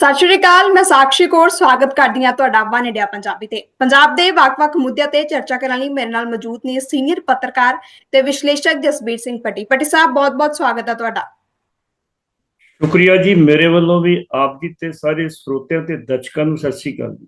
ਸਤਿ ਸ਼੍ਰੀ ਅਕਾਲ, ਮੈਂ ਸਾਕਸ਼ੀ ਕੌਰ, ਸਵਾਗਤ ਕਰਦੀ ਹਾਂ ਤੁਹਾਡਾ ਵਨ ਇੰਡੀਆ ਪੰਜਾਬੀ ਤੇ। ਪੰਜਾਬ ਦੇ ਵੱਖ-ਵੱਖ ਮੁੱਦਿਆਂ ਤੇ ਚਰਚਾ ਕਰਨ ਲਈ ਮੇਰੇ ਨਾਲ ਮੌਜੂਦ ਨੇ ਸੀਨੀਅਰ ਪੱਤਰਕਾਰ ਤੇ ਵਿਸ਼ਲੇਸ਼ਕ ਜਸਬੀਰ ਸਿੰਘ ਪੱਟੀ ਪੱਟੀ ਸਾਹਿਬ, ਬਹੁਤ-ਬਹੁਤ ਸਵਾਗਤ ਹੈ ਤੁਹਾਡਾ। ਸ਼ੁਕਰੀਆ ਜੀ, ਮੇਰੇ ਵੱਲੋਂ ਵੀ ਆਪ ਜੀ ਤੇ ਸਾਰੇ ਸਰੋਤਿਆਂ ਤੇ ਦਰਸ਼ਕਾਂ ਨੂੰ ਸਤਿ ਸ੍ਰੀ ਅਕਾਲ ਜੀ।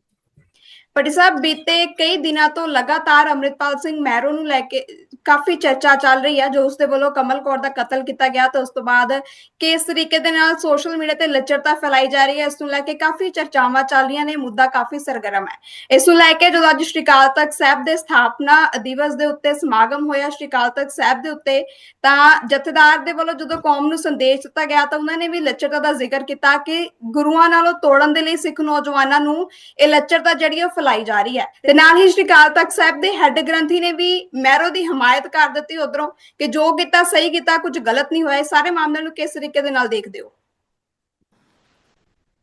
ਪੱਟੀ ਸਾਹਿਬ, ਬੀਤੇ ਕਈ ਦਿਨਾਂ ਤੋਂ ਲਗਾਤਾਰ ਅੰਮ੍ਰਿਤਪਾਲ ਸਿੰਘ ਮਹਿਰੋ ਨੂੰ ਲੈ ਕੇ ਕਾਫੀ ਚਰਚਾ ਚੱਲ ਰਹੀ ਹੈ ਜੋ ਉਸ ਵੱਲੋਂ ਕਮਲ ਕੌਰ ਦਾ ਕਤਲ ਕੀਤਾ ਗਿਆ ਤੇ ਉਸ ਤੋਂ ਬਾਅਦ ਕਿਸ ਤਰੀਕੇ ਦੇ ਨਾਲ ਸੋਸ਼ਲ ਮੀਡੀਆ ਤੇ ਲੱਚਰਤਾ ਫੈਲਾਈ ਜਾ ਰਹੀ ਹੈ, ਇਸ ਨੂੰ ਲੈ ਕੇ ਕਾਫੀ ਚਰਚਾਵਾਂ ਚੱਲ ਰਹੀਆਂ ਨੇ, ਮੁੱਦਾ ਕਾਫੀ ਸਰਗਰਮ ਹੈ। ਇਸ ਨੂੰ ਲੈ ਕੇ ਜਦੋਂ ਅੱਜ ਸ਼੍ਰੀ ਅਕਾਲ ਤਖਤ ਸਾਹਿਬ ਦੇ ਸਥਾਪਨਾ ਦਿਵਸ ਦੇ ਉੱਤੇ ਸਮਾਗਮ ਹੋਇਆ ਸ਼੍ਰੀ ਅਕਾਲ ਤਖਤ ਸਾਹਿਬ ਦੇ ਉੱਤੇ, ਤਾਂ ਜਥੇਦਾਰ ਦੇ ਵੱਲੋਂ ਜਦੋਂ ਕੌਮ ਨੂੰ ਸੰਦੇਸ਼ ਦਿੱਤਾ ਗਿਆ, ਤਾਂ ਉਹਨਾਂ ਨੇ ਵੀ ਲੱਚਰਤਾ ਦਾ ਜ਼ਿਕਰ ਕੀਤਾ ਕਿ ਗੁਰੂਆਂ ਨਾਲੋਂ ਤੋੜਨ ਦੇ ਲਈ ਸਿੱਖ ਨੌਜਵਾਨਾਂ ਨੂੰ ਇਹ ਲੱਚਰਤਾ ਜਿਹੜੀ ਉਹ ਫੈਲਾਈ ਜਾ ਰਹੀ ਹੈ। ਤੇ ਨਾਲ ਹੀ ਸ਼੍ਰੀ ਅਕਾਲ ਤਖਤ ਸਾਹਿਬ ਦੇ ਹੈੱਡ ਗ੍ਰੰਥੀ ਨੇ ਵੀ ਮਹਿਰੋ ਦੀ ਹਮਾਇਤ ਕਰ ਦਿੱਤੀ ਉਧਰੋਂ ਕਿ ਜੋ ਕੀਤਾ, ਸਹੀ ਕੀਤਾ, ਕੁਝ ਗਲਤ ਨਹੀਂ ਹੋਇਆ ਸਾਰੇ ਮਾਮਲੇ ਨੂੰ ਕਿਸ ਤਰੀਕੇ ਦੇ ਨਾਲ ਦੇਖਦੇ ਹੋ?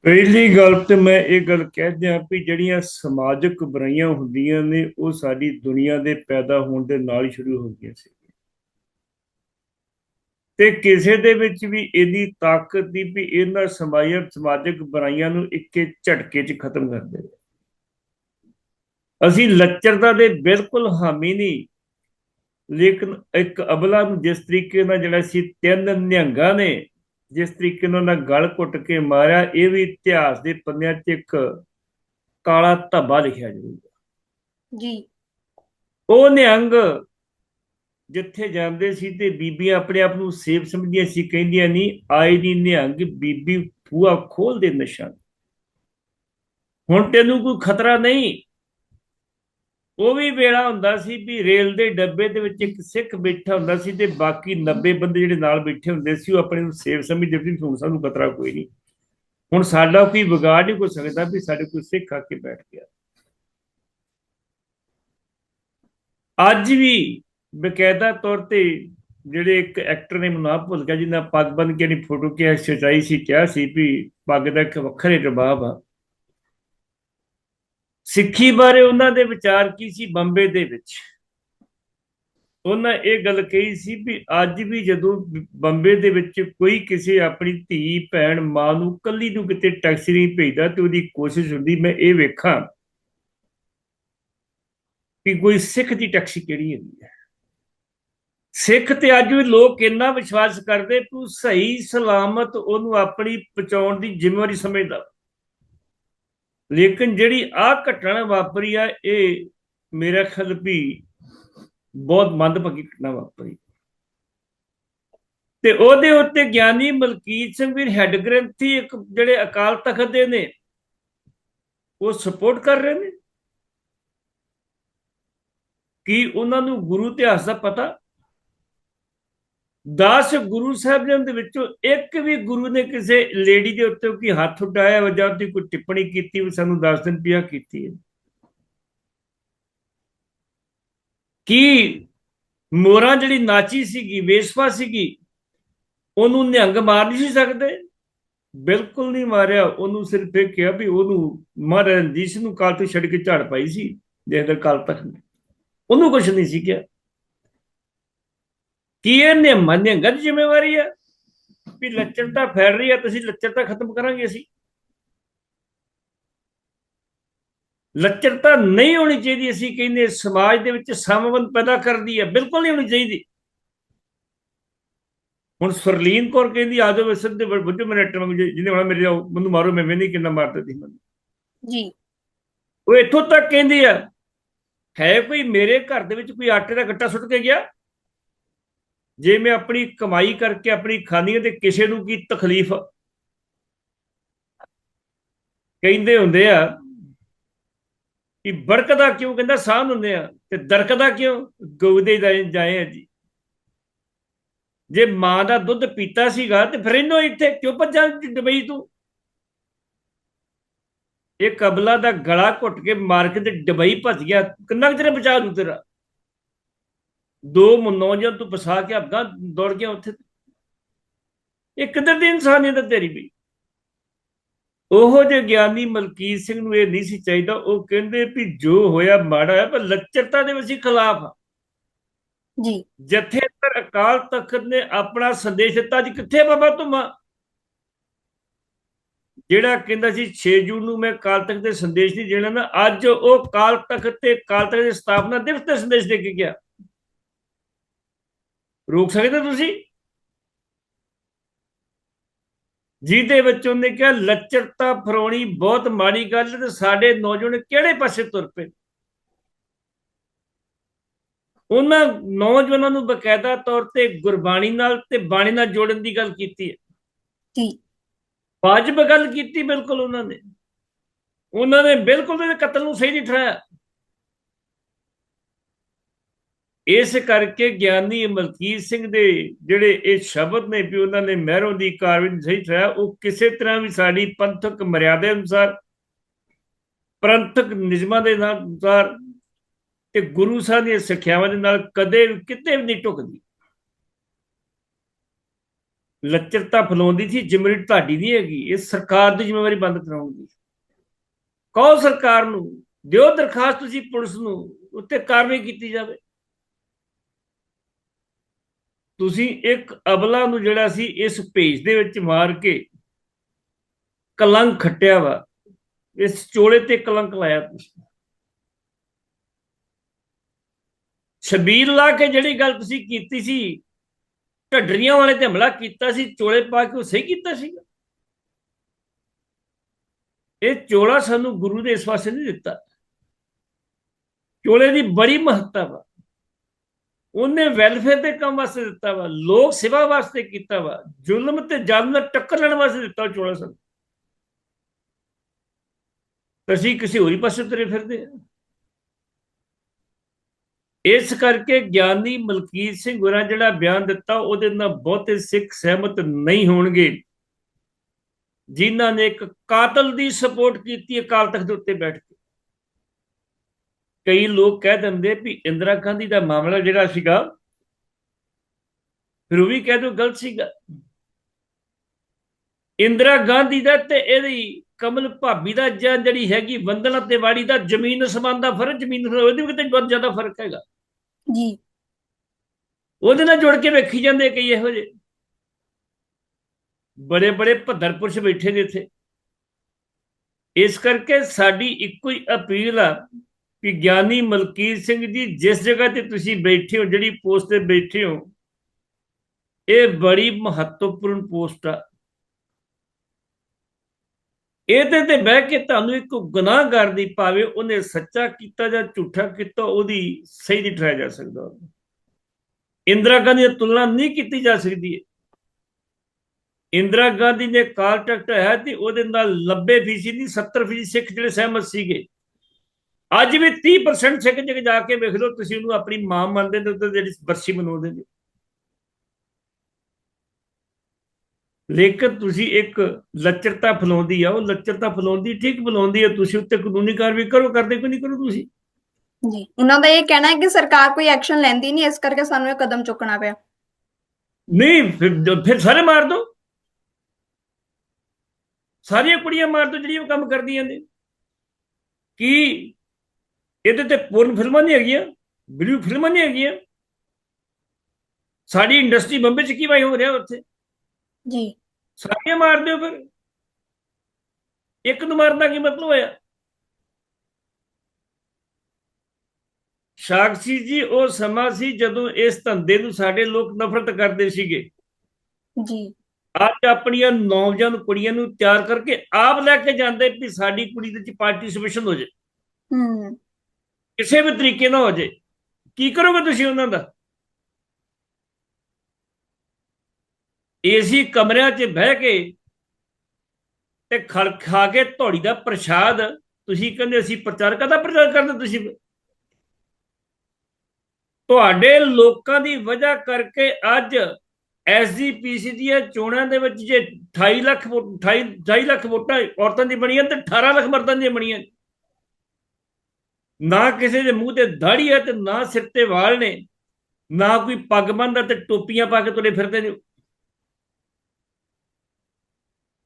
ਪਹਿਲੀ ਗੱਲ ਤੇ ਮੈਂ ਇਹ ਗੱਲ ਕਹਿ ਦਿਆਂ ਵੀ ਜਿਹੜੀਆਂ ਸਮਾਜਿਕ ਬੁਰਾਈਆਂ ਹੁੰਦੀਆਂ ਨੇ, ਉਹ ਸਾਡੀ ਦੁਨੀਆ ਦੇ ਪੈਦਾ ਹੋਣ ਦੇ ਨਾਲ ਹੀ ਸ਼ੁਰੂ ਹੋ ਸੀ। ਤੇ ਕਿਸੇ ਦੇ ਵਿੱਚ ਵੀ ਇਹਦੀ ਤਾਕਤ ਦੀ ਵੀ ਇਹਨਾਂ ਸਮਾਜਿਕ ਸਮਾਜਿਕ ਬੁਰਾਈਆਂ ਨੂੰ ਇੱਕੇ ਝਟਕੇ 'ਚ ਖਤਮ ਕਰ ਦੇ ਅਸੀਂ ਲੱਚਰਤਾ ਦੇ ਬਿਲਕੁਲ ਹਾਮੀ ਨਹੀਂ। ਲੇਕਿਨ ਇੱਕ ਅਬਲਾ ਨੂੰ ਜਿਸ ਤਰੀਕੇ ਨਾਲ ਜਿਹੜਾ ਸੀ ਤਿੰਨ ਨਿਹੰਗਾਂ ਨੇ ਜਿਸ ਤਰੀਕੇ ਨਾਲ ਉਹਨਾਂ ਗਲ ਘੁੱਟ ਕੇ ਮਾਰਿਆ ਇਹ ਵੀ ਇਤਿਹਾਸ ਦੇ ਪੰਨਿਆਂ 'ਚ ਇੱਕ ਕਾਲਾ ਧੱਬਾ ਲਿਖਿਆ ਜਾਊਗਾ। ਜੀ। ਉਹ ਨਿਹੰਗ ਜਿੱਥੇ ਜਾਂਦੇ ਸੀ ਤੇ ਬੀਬੀਆਂ ਆਪਣੇ ਆਪ ਨੂੰ ਸੇਫ ਸਮਝਦੀਆਂ ਸੀ ਕਹਿੰਦੀਆਂ ਨਹੀਂ ਆਏ ਦੀ ਨਿਹੰਗ ਬੀਬੀ ਫੂਆ ਖੋਲ ਦੇ ਨਸ਼ਾ ਹੁਣ ਤੈਨੂੰ ਕੋਈ ਖਤਰਾ ਨਹੀਂ ਉਹ ਵੀ ਵੇਲਾ ਹੁੰਦਾ ਸੀ ਵੀ ਰੇਲ ਦੇ ਡੱਬੇ ਦੇ ਵਿੱਚ ਇੱਕ ਸਿੱਖ ਬੈਠਾ ਹੁੰਦਾ ਸੀ ਤੇ ਬਾਕੀ 90 ਬੰਦੇ ਜਿਹੜੇ ਨਾਲ ਬੈਠੇ ਹੁੰਦੇ ਸੀ, ਉਹ ਆਪਣੇ ਨੂੰ ਸੇਫ ਸਮਝਦੇ ਸੀ ਹੁਣ ਸਾਨੂੰ ਖਤਰਾ ਕੋਈ ਨਹੀਂ। ਹੁਣ ਸਾਡਾ ਕੋਈ ਵਿਗਾੜ ਨਹੀਂ ਹੋ ਸਕਦਾ ਵੀ ਸਾਡੇ ਕੋਈ ਸਿੱਖ ਆ ਕੇ ਬੈਠ ਗਿਆ। ਅੱਜ ਵੀ ਬਕਾਇਦਾ ਤੌਰ ਤੇ ਜਿਹੜੇ ਇੱਕ ਐਕਟਰ ਨੇ ਮੈਨੂੰ ਨਾਮ ਭੁੱਲ ਗਿਆ, ਜਿਹਨਾਂ ਪੱਗ ਬੰਨ ਕੇ ਨਹੀਂ ਫੋਟੋ ਕਿਹਾ, ਸਚਾਈ ਸੀ, ਕਿਹਾ ਸੀ ਵੀ ਪੱਗ ਦਾ ਇੱਕ ਵੱਖਰੇ ਜਵਾਬ ਆ। ਸਿੱਖੀ ਬਾਰੇ ਉਹਨਾਂ ਦੇ ਵਿਚਾਰ ਕੀ ਸੀ ਬੰਬੇ ਦੇ ਵਿੱਚ? ਉਹਨਾਂ ਇਹ ਗੱਲ ਕਹੀ ਸੀ ਵੀ ਅੱਜ ਵੀ ਜਦੋਂ ਬੰਬੇ ਦੇ ਵਿੱਚ ਕੋਈ ਕਿਸੇ ਆਪਣੀ ਧੀ, ਭੈਣ, ਮਾਂ ਨੂੰ ਕੱਲੀ ਨੂੰ ਕਿਤੇ ਟੈਕਸੀ ਨਹੀਂ ਭੇਜਦਾ ਤੇ ਉਹਦੀ ਕੋਸ਼ਿਸ਼ ਹੁੰਦੀ, ਮੈਂ ਇਹ ਵੇਖਾਂ ਵੀ ਕੋਈ ਸਿੱਖ ਦੀ ਟੈਕਸੀ ਕਿਹੜੀ ਹੁੰਦੀ ਹੈ? ਸਿੱਖ ਤੇ ਅੱਜ ਵੀ ਲੋਕ ਇੰਨਾ ਵਿਸ਼ਵਾਸ ਕਰਦੇ ਤੂੰ ਸਹੀ ਸਲਾਮਤ ਉਹਨੂੰ ਆਪਣੀ ਪਹੁੰਚਾਉਣ ਦੀ ਜ਼ਿੰਮੇਵਾਰੀ ਸਮਝਦਾ। ਲੇਕਿਨ ਜਿਹੜੀ ਆ ਘਟਨਾ ਵਾਪਰੀ ਆ, ਇਹ ਮੇਰਾ ਖਿਆਲ ਵੀ ਬਹੁਤ ਮੰਦਭਾਗੀ ਘਟਨਾ ਵਾਪਰੀ। ਤੇ ਉਹਦੇ ਉੱਤੇ ਗਿਆਨੀ ਮਲਕੀਤ ਸਿੰਘ ਵੀ ਹੈੱਡ ਗ੍ਰੰਥੀ ਇੱਕ ਜਿਹੜੇ ਅਕਾਲ ਤਖਤ ਦੇ ਨੇ, ਉਹ ਸਪੋਰਟ ਕਰ ਰਹੇ ਨੇ? ਕੀ ਉਹਨਾਂ ਨੂੰ ਗੁਰੂ ਇਤਿਹਾਸ ਦਾ ਪਤਾ? 10 ਗੁਰੂ ਸਾਹਿਬਾਨ ਦੇ ਵਿੱਚੋਂ ਇੱਕ ਵੀ ਗੁਰੂ ਨੇ ਕਿਸੇ ਲੇਡੀ ਦੇ ਉੱਤੇ ਕੋਈ ਹੱਥ ਉਠਾਇਆ ਵਜਾ ਉਹਦੀ ਕੋਈ ਟਿੱਪਣੀ ਕੀਤੀ ਵੀ ਸਾਨੂੰ 10 ਦਿਨ ਪਿਆ ਕੀਤੀ ਹੈ। ਕੀ ਮੋਰਾ ਜਿਹੜੀ ਨਾਚੀ ਸੀਗੀ, ਵੇਸਵਾ ਸੀਗੀ, ਉਹਨੂੰ ਨਿਹੰਗ ਮਾਰ ਨਹੀਂ ਸੀ ਸਕਦੇ? ਬਿਲਕੁਲ ਨਹੀਂ ਮਾਰਿਆ। ਉਹਨੂੰ ਸਿਰਫ ਇਹ ਕਿਹਾ ਵੀ ਉਹਨੂੰ ਮਹਾਰਾਜ ਜਿਸ ਨੂੰ ਕਾਲ ਤੋਂ ਛੱਡ ਕੇ ਝਾੜ ਪਾਈ ਸੀ ਦੇਖਦੇ ਕਾਲ ਤੱਕ ਉਹਨੂੰ ਕੁਝ ਨਹੀਂ ਸੀ ਕਿਹਾ। ਕੀ ਇਹਨੇ ਮੰਨੇ ਗਦ ਜ਼ਿੰਮੇਵਾਰੀ ਹੈ ਵੀ ਲੱਚਰਤਾ ਫੈਲ ਰਹੀ ਹੈ ਤੁਸੀਂ ਲੱਚਰਤਾ ਖਤਮ ਕਰਾਂਗੇ ਅਸੀਂ। ਲੱਚਰਤਾ ਨਹੀਂ ਹੋਣੀ ਚਾਹੀਦੀ ਅਸੀਂ ਕਹਿੰਦੇ ਸਮਾਜ ਦੇ ਵਿੱਚ ਸਮਵੰਦ ਪੈਦਾ ਕਰਦੀ ਹੈ ਬਿਲਕੁਲ ਨਹੀਂ ਹੋਣੀ ਚਾਹੀਦੀ। ਹੁਣ ਸਰਲੀਨ ਕੌਰ ਕਹਿੰਦੀ ਆਜੋ ਵਸਤ ਦੇ ਵੱਡੇ ਮਿੰਟ ਜਿਹਨੇ ਹੁਣ ਮੇਰੇ ਮੈਨੂੰ ਮਾਰੋ ਮੈਂ ਨਹੀਂ ਕਿੰਨਾ ਮਾਰਦਾ ਸੀ ਮੈਨੂੰ। ਜੀ। ਉਹ ਇੱਥੋਂ ਤੱਕ ਕਹਿੰਦੀ ਆ ਹੈ ਕੋਈ ਮੇਰੇ ਘਰ ਦੇ ਵਿੱਚ ਕੋਈ ਆਟੇ ਦਾ ਗੱਟਾ ਸੁੱਟ ਕੇ ਗਿਆ? ਜੇ ਮੈਂ ਆਪਣੀ ਕਮਾਈ ਕਰਕੇ ਆਪਣੀ ਖਾਣੀ ਤੇ ਕਿਸੇ ਨੂੰ ਕੀ ਤਕਲੀਫ ਕਹਿੰਦੇ ਹੁੰਦੇ ਆ ਕਿ ਬਰਕਦਾ ਕਿਉਂ ਕਹਿੰਦਾ ਸਾਹ ਹੁੰਦੇ ਆ ਤੇ ਦਰਕਦਾ ਕਿਉਂ ਗਊਦੇ ਜਾਏ ਆ ਜੀ? ਜੇ ਮਾਂ ਦਾ ਦੁੱਧ ਪੀਤਾ ਸੀਗਾ ਤੇ ਫਿਰ ਇਹਨੂੰ ਇੱਥੇ ਕਿਉਂ ਭੱਜਾਂ ਦੁਬਈ ਤੂੰ? ਇਹ ਕਬਲਾ ਦਾ ਗਲਾ ਘੁੱਟ ਕੇ ਮਾਰ ਕੇ ਤੇ ਦੁਬਈ ਭੱਜ ਗਿਆ। ਕਿੰਨਾ ਚਿਰ ਬਚਾ ਦੂ ਤੇਰਾ? ਦੋ ਨੌਜਵਾਨ ਤੂੰ ਫਸਾ ਕੇ ਅਫਗਾਂ ਦੌੜ ਗਿਆ ਉੱਥੇ। ਇਹ ਕਿੱਧਰ ਦੀ ਇਨਸਾਨੀਅਤ ਤੇਰੀ ਵੀ। ਉਹ ਜੇ ਗਿਆਨੀ ਮਲਕੀਤ ਸਿੰਘ ਨੂੰ ਇਹ ਨਹੀਂ ਸੀ ਚਾਹੀਦਾ। ਉਹ ਕਹਿੰਦੇ ਵੀ ਜੋ ਹੋਇਆ ਮਾੜਾ ਹੈ ਪਰ ਲੱਚਰਤਾ ਦੇ ਵਿੱਚ ਖਿਲਾਫ ਆ ਜੀ। ਜਥੇਦਾਰ ਅਕਾਲ ਤਖਤ ਨੇ ਆਪਣਾ ਸੰਦੇਸ਼ ਦਿੱਤਾ ਜੀ ਕਿੱਥੇ ਬਾਬਾ ਤੁਮਾ ਜਿਹੜਾ ਕਹਿੰਦਾ ਸੀ 6 ਜੂਨ ਨੂੰ ਮੈਂ ਕਾਲ ਤਖਤ ਦੇ ਸੰਦੇਸ਼ ਨਹੀਂ ਦੇਣਾ ਨਾ ਅੱਜ ਉਹ ਕਾਲ ਤਖਤ ਤੇ ਕਾਲ ਤਖਤ ਦੀ ਸਥਾਪਨਾ ਦਿਵਸ ਤੇ ਸੰਦੇਸ਼ ਦੇ ਕੇ ਗਿਆ। ਰੋਕ ਸਕਦੇ ਤੁਸੀਂ? ਜਿਹਦੇ ਵਿੱਚ ਉਹਨੇ ਕਿਹਾ ਲੱਚਰਤਾ ਫਰੋਣੀ ਬਹੁਤ ਮਾੜੀ ਗੱਲ ਹੈ ਤੇ ਸਾਡੇ ਨੌਜਵਾਨ ਕਿਹੜੇ ਪਾਸੇ ਤੁਰ ਪਏ? ਉਹਨਾਂ ਨੌਜਵਾਨਾਂ ਨੂੰ ਬਕਾਇਦਾ ਤੌਰ ਤੇ ਗੁਰਬਾਣੀ ਨਾਲ ਤੇ ਬਾਣੀ ਨਾਲ ਜੋੜਨ ਦੀ ਗੱਲ ਕੀਤੀ ਹੈ। ਜੀ। ਵਾਜਬ ਗੱਲ ਕੀਤੀ ਬਿਲਕੁਲ ਉਹਨਾਂ ਨੇ। ਉਹਨਾਂ ਨੇ ਬਿਲਕੁਲ ਇਹਦੇ ਕਤਲ ਨੂੰ ਸਹੀ ਨਹੀਂ ਠਹਿਰਾਇਆ। ਇਸ ਕਰਕੇ ਗਿਆਨੀ ਮਲਕੀਤ ਸਿੰਘ ਦੇ ਜਿਹੜੇ ਇਹ ਸ਼ਬਦ ਨੇ ਵੀ ਉਹਨਾਂ ਨੇ ਮਹਿਰੋਂ ਦੀ ਕਾਰਵਾਈ ਸਹੀ ਠਹਿਰਾਇਆ ਉਹ ਕਿਸੇ ਤਰ੍ਹਾਂ ਵੀ ਸਾਡੀ ਪੰਥਕ ਮਰਿਆਦਾ ਅਨੁਸਾਰ ਪ੍ਰੰਥਕ ਨਿਯਮਾਂ ਦੇ ਨਾਲ ਅਨੁਸਾਰ ਤੇ ਗੁਰੂ ਸਾਹਿਬ ਦੀਆਂ ਸਿੱਖਿਆਵਾਂ ਦੇ ਨਾਲ ਕਦੇ ਵੀ ਕਿਤੇ ਵੀ ਨਹੀਂ ਟੁਕਦੀ। ਲੱਚਰਤਾ ਫਲਾਉਂਦੀ ਸੀ ਜਿਮਰੀ ਤੁਹਾਡੀ ਨਹੀਂ ਹੈਗੀ, ਇਹ ਸਰਕਾਰ ਦੀ ਜ਼ਿੰਮੇਵਾਰੀ ਬੰਦ ਕਰਾਉਣ ਦੀ। ਕਹੋ ਸਰਕਾਰ ਨੂੰ, ਦਿਓ ਦਰਖਾਸਤ ਤੁਸੀਂ ਪੁਲਿਸ ਨੂੰ, ਉੱਤੇ ਕਾਰਵਾਈ ਕੀਤੀ ਜਾਵੇ। ਤੁਸੀਂ ਇੱਕ ਅਬਲਾ ਨੂੰ ਜਿਹੜਾ ਸੀ ਇਸ ਭੇਜ ਦੇ ਵਿੱਚ ਮਾਰ ਕੇ ਕਲੰਕ ਖੱਟਿਆ ਵਾ। ਇਸ ਚੋਲੇ ਤੇ ਕਲੰਕ ਲਾਇਆ ਤੁਸੀਂ। ਸ਼ਬੀਰ ਲਾ ਕੇ ਜਿਹੜੀ ਗੱਲ ਤੁਸੀਂ ਕੀਤੀ ਸੀ, ਢੱਡਰੀਆਂ ਵਾਲੇ ਤੇ ਹਮਲਾ ਕੀਤਾ ਸੀ, ਚੋਲੇ ਪਾ ਕੇ ਉਹ ਸਹੀ ਕੀਤਾ ਸੀਗਾ ਇਹ ਚੋਲਾ ਸਾਨੂੰ ਗੁਰੂ ਦੇ ਇਸ ਵਾਸਤੇ ਨਹੀਂ ਦਿੱਤਾ। ਚੋਲੇ ਦੀ ਬੜੀ ਮਹੱਤਤਾ ਵਾ। ਉਹਨੇ ਵੈਲਫੇਅਰ ਦੇ ਕੰਮ ਵਾਸਤੇ ਦਿੱਤਾ ਵਾ, ਲੋਕ ਸੇਵਾ ਵਾਸਤੇ ਕੀਤਾ ਵਾ, ਜ਼ੁਲਮ ਤੇ ਜ਼ਾਲਮ ਨਾਲ ਟੱਕਰ ਲੈਣ ਵਾਸਤੇ ਦਿੱਤਾ ਉਹ ਚੋਲਾ ਸਾਨੂੰ। ਅਸੀਂ ਕਿਸੇ ਹੋਰੀ ਪਾਸੇ ਤੁਰੇ ਫਿਰਦੇ ਆ ਇਸ ਕਰਕੇ ਗਿਆਨੀ ਮਲਕੀਤ ਸਿੰਘ ਗੁਰਾਂ ਜਿਹੜਾ ਬਿਆਨ ਦਿੱਤਾ, ਉਹਦੇ ਨਾਲ ਬਹੁਤੇ ਸਿੱਖ ਸਹਿਮਤ ਨਹੀਂ ਹੋਣਗੇ। ਜਿਨ੍ਹਾਂ ਨੇ ਇੱਕ ਕਾਤਲ ਦੀ ਸਪੋਰਟ ਕੀਤੀ, ਅਕਾਲ ਤਖਤ ਦੇ ਉੱਤੇ ਬੈਠ ਕੇ। ਕਈ ਲੋਕ ਕਹਿ ਦਿੰਦੇ ਵੀ ਇੰਦਰਾ ਗਾਂਧੀ ਦਾ ਮਾਮਲਾ ਜਿਹੜਾ ਸੀਗਾ ਫਿਰ ਉਹ ਵੀ ਕਹਿ ਦੋ ਗਲਤ ਸੀਗਾ। ਇੰਦਰਾ ਗਾਂਧੀ ਦਾ ਤੇ ਇਹਦੀ ਕਮਲ ਭਾਬੀ ਦਾ ਜਾਂ ਜਿਹੜੀ ਹੈਗੀ ਵੰਦਨਾ ਤਿਵਾੜੀ ਦਾ ਜ਼ਮੀਨ ਅਸਮਾਨ ਦਾ ਫ਼ਰਕ ਜ਼ਮੀਨ ਉਹਦੇ ਵਿੱਚ ਬਹੁਤ ਜ਼ਿਆਦਾ ਫ਼ਰਕ ਹੈਗਾ। ਜੀ। ਉਹਦੇ ਨਾਲ ਜੁੜ ਕੇ ਵੇਖੀ ਜਾਂਦੇ ਕਈ ਇਹੋ ਜਿਹੇ। ਬੜੇ ਬੜੇ ਭੱਦਰ ਪੁਰਸ਼ ਬੈਠੇ ਨੇ ਇੱਥੇ। ਇਸ ਕਰਕੇ ਸਾਡੀ ਇੱਕੋ ਹੀ ਅਪੀਲ ਆ ਕਿ ਗਿਆਨੀ ਮਲਕੀਤ ਸਿੰਘ ਜੀ, ਜਿਸ ਜਗ੍ਹਾ ਤੇ ਤੁਸੀਂ ਬੈਠੇ ਹੋ, ਜਿਹੜੀ ਪੋਸਟ ਤੇ ਬੈਠੇ ਹੋ, ਇਹ ਬੜੀ ਮਹੱਤਵਪੂਰਨ ਪੋਸਟ ਆ। ਇਹਦੇ ਤੇ ਬਹਿ ਕੇ ਤੁਹਾਨੂੰ ਇੱਕ ਗੁਨਾਹਗਰ ਦੀ ਭਾਵੇਂ ਉਹਨੇ ਸੱਚਾ ਕੀਤਾ ਜਾਂ ਝੂਠਾ ਕੀਤਾ, ਉਹਦੀ ਸਹੀ ਨਹੀਂ ਠਹਿਰਾਇਆ ਜਾ ਸਕਦਾ। ਇੰਦਰਾ ਗਾਂਧੀ ਦੀ ਤੁਲਨਾ ਨਹੀਂ ਕੀਤੀ ਜਾ ਸਕਦੀ। ਹੈ ਇੰਦਰਾ ਗਾਂਧੀ ਨੇ ਕਾਲ ਟਕਟ ਹੈ ਤੇ ਉਹਦੇ ਨਾਲ 90 ਫੀਸਦੀ ਨਹੀਂ 70 ਫੀਸਦੀ ਸਿੱਖ ਜਿਹੜੇ ਸਹਿਮਤ ਸੀਗੇ। ਅੱਜ ਵੀ 30% ਸਿੱਖ ਜਗ ਜਾ ਕੇ ਵੇਖ ਲਓ ਤੁਸੀਂ ਉਹਨੂੰ ਆਪਣੀ ਮਾਂ ਮੰਨਦੇ ਨੇ ਉਹਦੇ ਜਿਹੜੀ ਬਰਸੀ ਮਨਾਉਂਦੇ ਨੇ। ਲੇਕਿਨ ਤੁਸੀਂ ਇੱਕ ਲੱਚਰਤਾ ਫਲਾਉਂਦੀ ਆ ਉਹ ਲੱਚਰਤਾ ਫਲਾਉਂਦੀ ਠੀਕ ਫਲਾਉਂਦੀ ਆ ਤੁਸੀਂ ਉੱਤੇ ਕਾਨੂੰਨੀ ਕਾਰਵਾਈ ਕਰੋ ਕਰਦੇ ਕੋਈ ਨਹੀਂ ਕਰੋ ਤੁਸੀਂ। ਜੀ ਉਹਨਾਂ ਦਾ ਇਹ ਕਹਿਣਾ ਹੈ ਕਿ ਸਰਕਾਰ ਕੋਈ ਐਕਸ਼ਨ ਲੈਂਦੀ ਨਹੀਂ ਇਸ ਕਰਕੇ ਸਾਨੂੰ ਇਹ ਕਦਮ ਚੁੱਕਣਾ ਪਿਆ। ਨਹੀਂ ਫਿਰ ਫਿਰ ਸਾਰੇ ਮਾਰ ਦੋ। ਸਾਰੀਆਂ ਕੁੜੀਆਂ ਮਾਰ ਦੋ ਜਿਹੜੀਆਂ ਉਹ ਕੰਮ ਕਰਦੀਆਂ ਨੇ। ਕੀ ਇਹਦੇ ਤੇ ਪੂਰਨ ਫਿਲਮਾਂ ਨਹੀਂ ਹੈਗੀਆਂ ਵੀਡੀਓ ਫਿਲਮਾਂ ਨਹੀਂ ਹੈਗੀਆਂ। ਸਾਡੀ ਇੰਡਸਟਰੀ ਬੰਬੇ ਚ ਕੀ ਵਾਈ ਹੋ ਰਿਹਾ ਉੱਥੇ? ਜੀ। ਸਾਰੀਆਂ ਮਾਰ ਦਿਓ ਫਿਰ। ਇੱਕ ਨੂੰ ਮਾਰਨ ਦਾ ਕੀ ਮਤਲਬ ਹੋਇਆ? ਸਾਕਸ਼ੀ ਜੀ ਉਹ ਸਮਾਂ ਸੀ ਜਦੋਂ ਇਸ ਧੰਦੇ ਨੂੰ ਸਾਡੇ ਲੋਕ ਨਫ਼ਰਤ ਕਰਦੇ ਸੀਗੇ। ਜੀ। ਅੱਜ ਆਪਣੀਆਂ ਨੌਜਵਾਨ ਕੁੜੀਆਂ ਨੂੰ ਤਿਆਰ ਕਰਕੇ ਆਪ ਲੈ ਕੇ ਜਾਂਦੇ ਵੀ ਸਾਡੀ ਕੁੜੀ ਦੇ ਚ ਪਾਰਟਿਸਿਪੇਸ਼ਨ ਹੋ ਜੇ ਹੂੰ। ਕਿਸੇ ਵੀ ਤਰੀਕੇ ਨਾਲ ਹੋ ਜੇ, ਕੀ ਕਰੋਗੇ ਤੁਸੀਂ ਉਹਨਾਂ ਦਾ? ਏਸੀ ਕਮਰਿਆਂ 'ਚ ਬਹਿ ਕੇ ਤੇ ਖਲ ਖਾ ਕੇ ਧੌੜੀ ਦਾ ਪ੍ਰਸ਼ਾਦ, ਤੁਸੀਂ ਕਹਿੰਦੇ ਅਸੀਂ ਪ੍ਰਚਾਰ ਕਰਦਾ ਪ੍ਰਚਾਰ ਕਰਦੇ ਤੁਸੀਂ? ਤੁਹਾਡੇ ਲੋਕਾਂ ਦੀ ਵਜ੍ਹਾ ਕਰਕੇ ਅੱਜ ਐਸਜੀਪੀਸੀ ਦੀਆਂ ਚੋਣਾਂ ਦੇ ਵਿੱਚ ਜੇ 28 ਲੱਖ 28 28 ਲੱਖ ਵੋਟਾਂ ਔਰਤਾਂ ਦੀ ਬਣੀਆਂ ਤੇ 18 ਲੱਖ ਮਰਦਾਂ ਦੀਆਂ ਬਣੀਆਂ। ਨਾ ਕਿਸੇ ਦੇ ਮੂੰਹ ਤੇ ਦਾੜੀ ਹੈ ਤੇ ਨਾ ਸਿਰ ਤੇ ਵਾਲ ਨੇ, ਨਾ ਕੋਈ ਪੱਗ ਬੰਨਦਾ ਤੇ ਟੋਪੀਆਂ ਪਾ ਕੇ ਤੁਰੇ ਫਿਰਦੇ ਨੇ।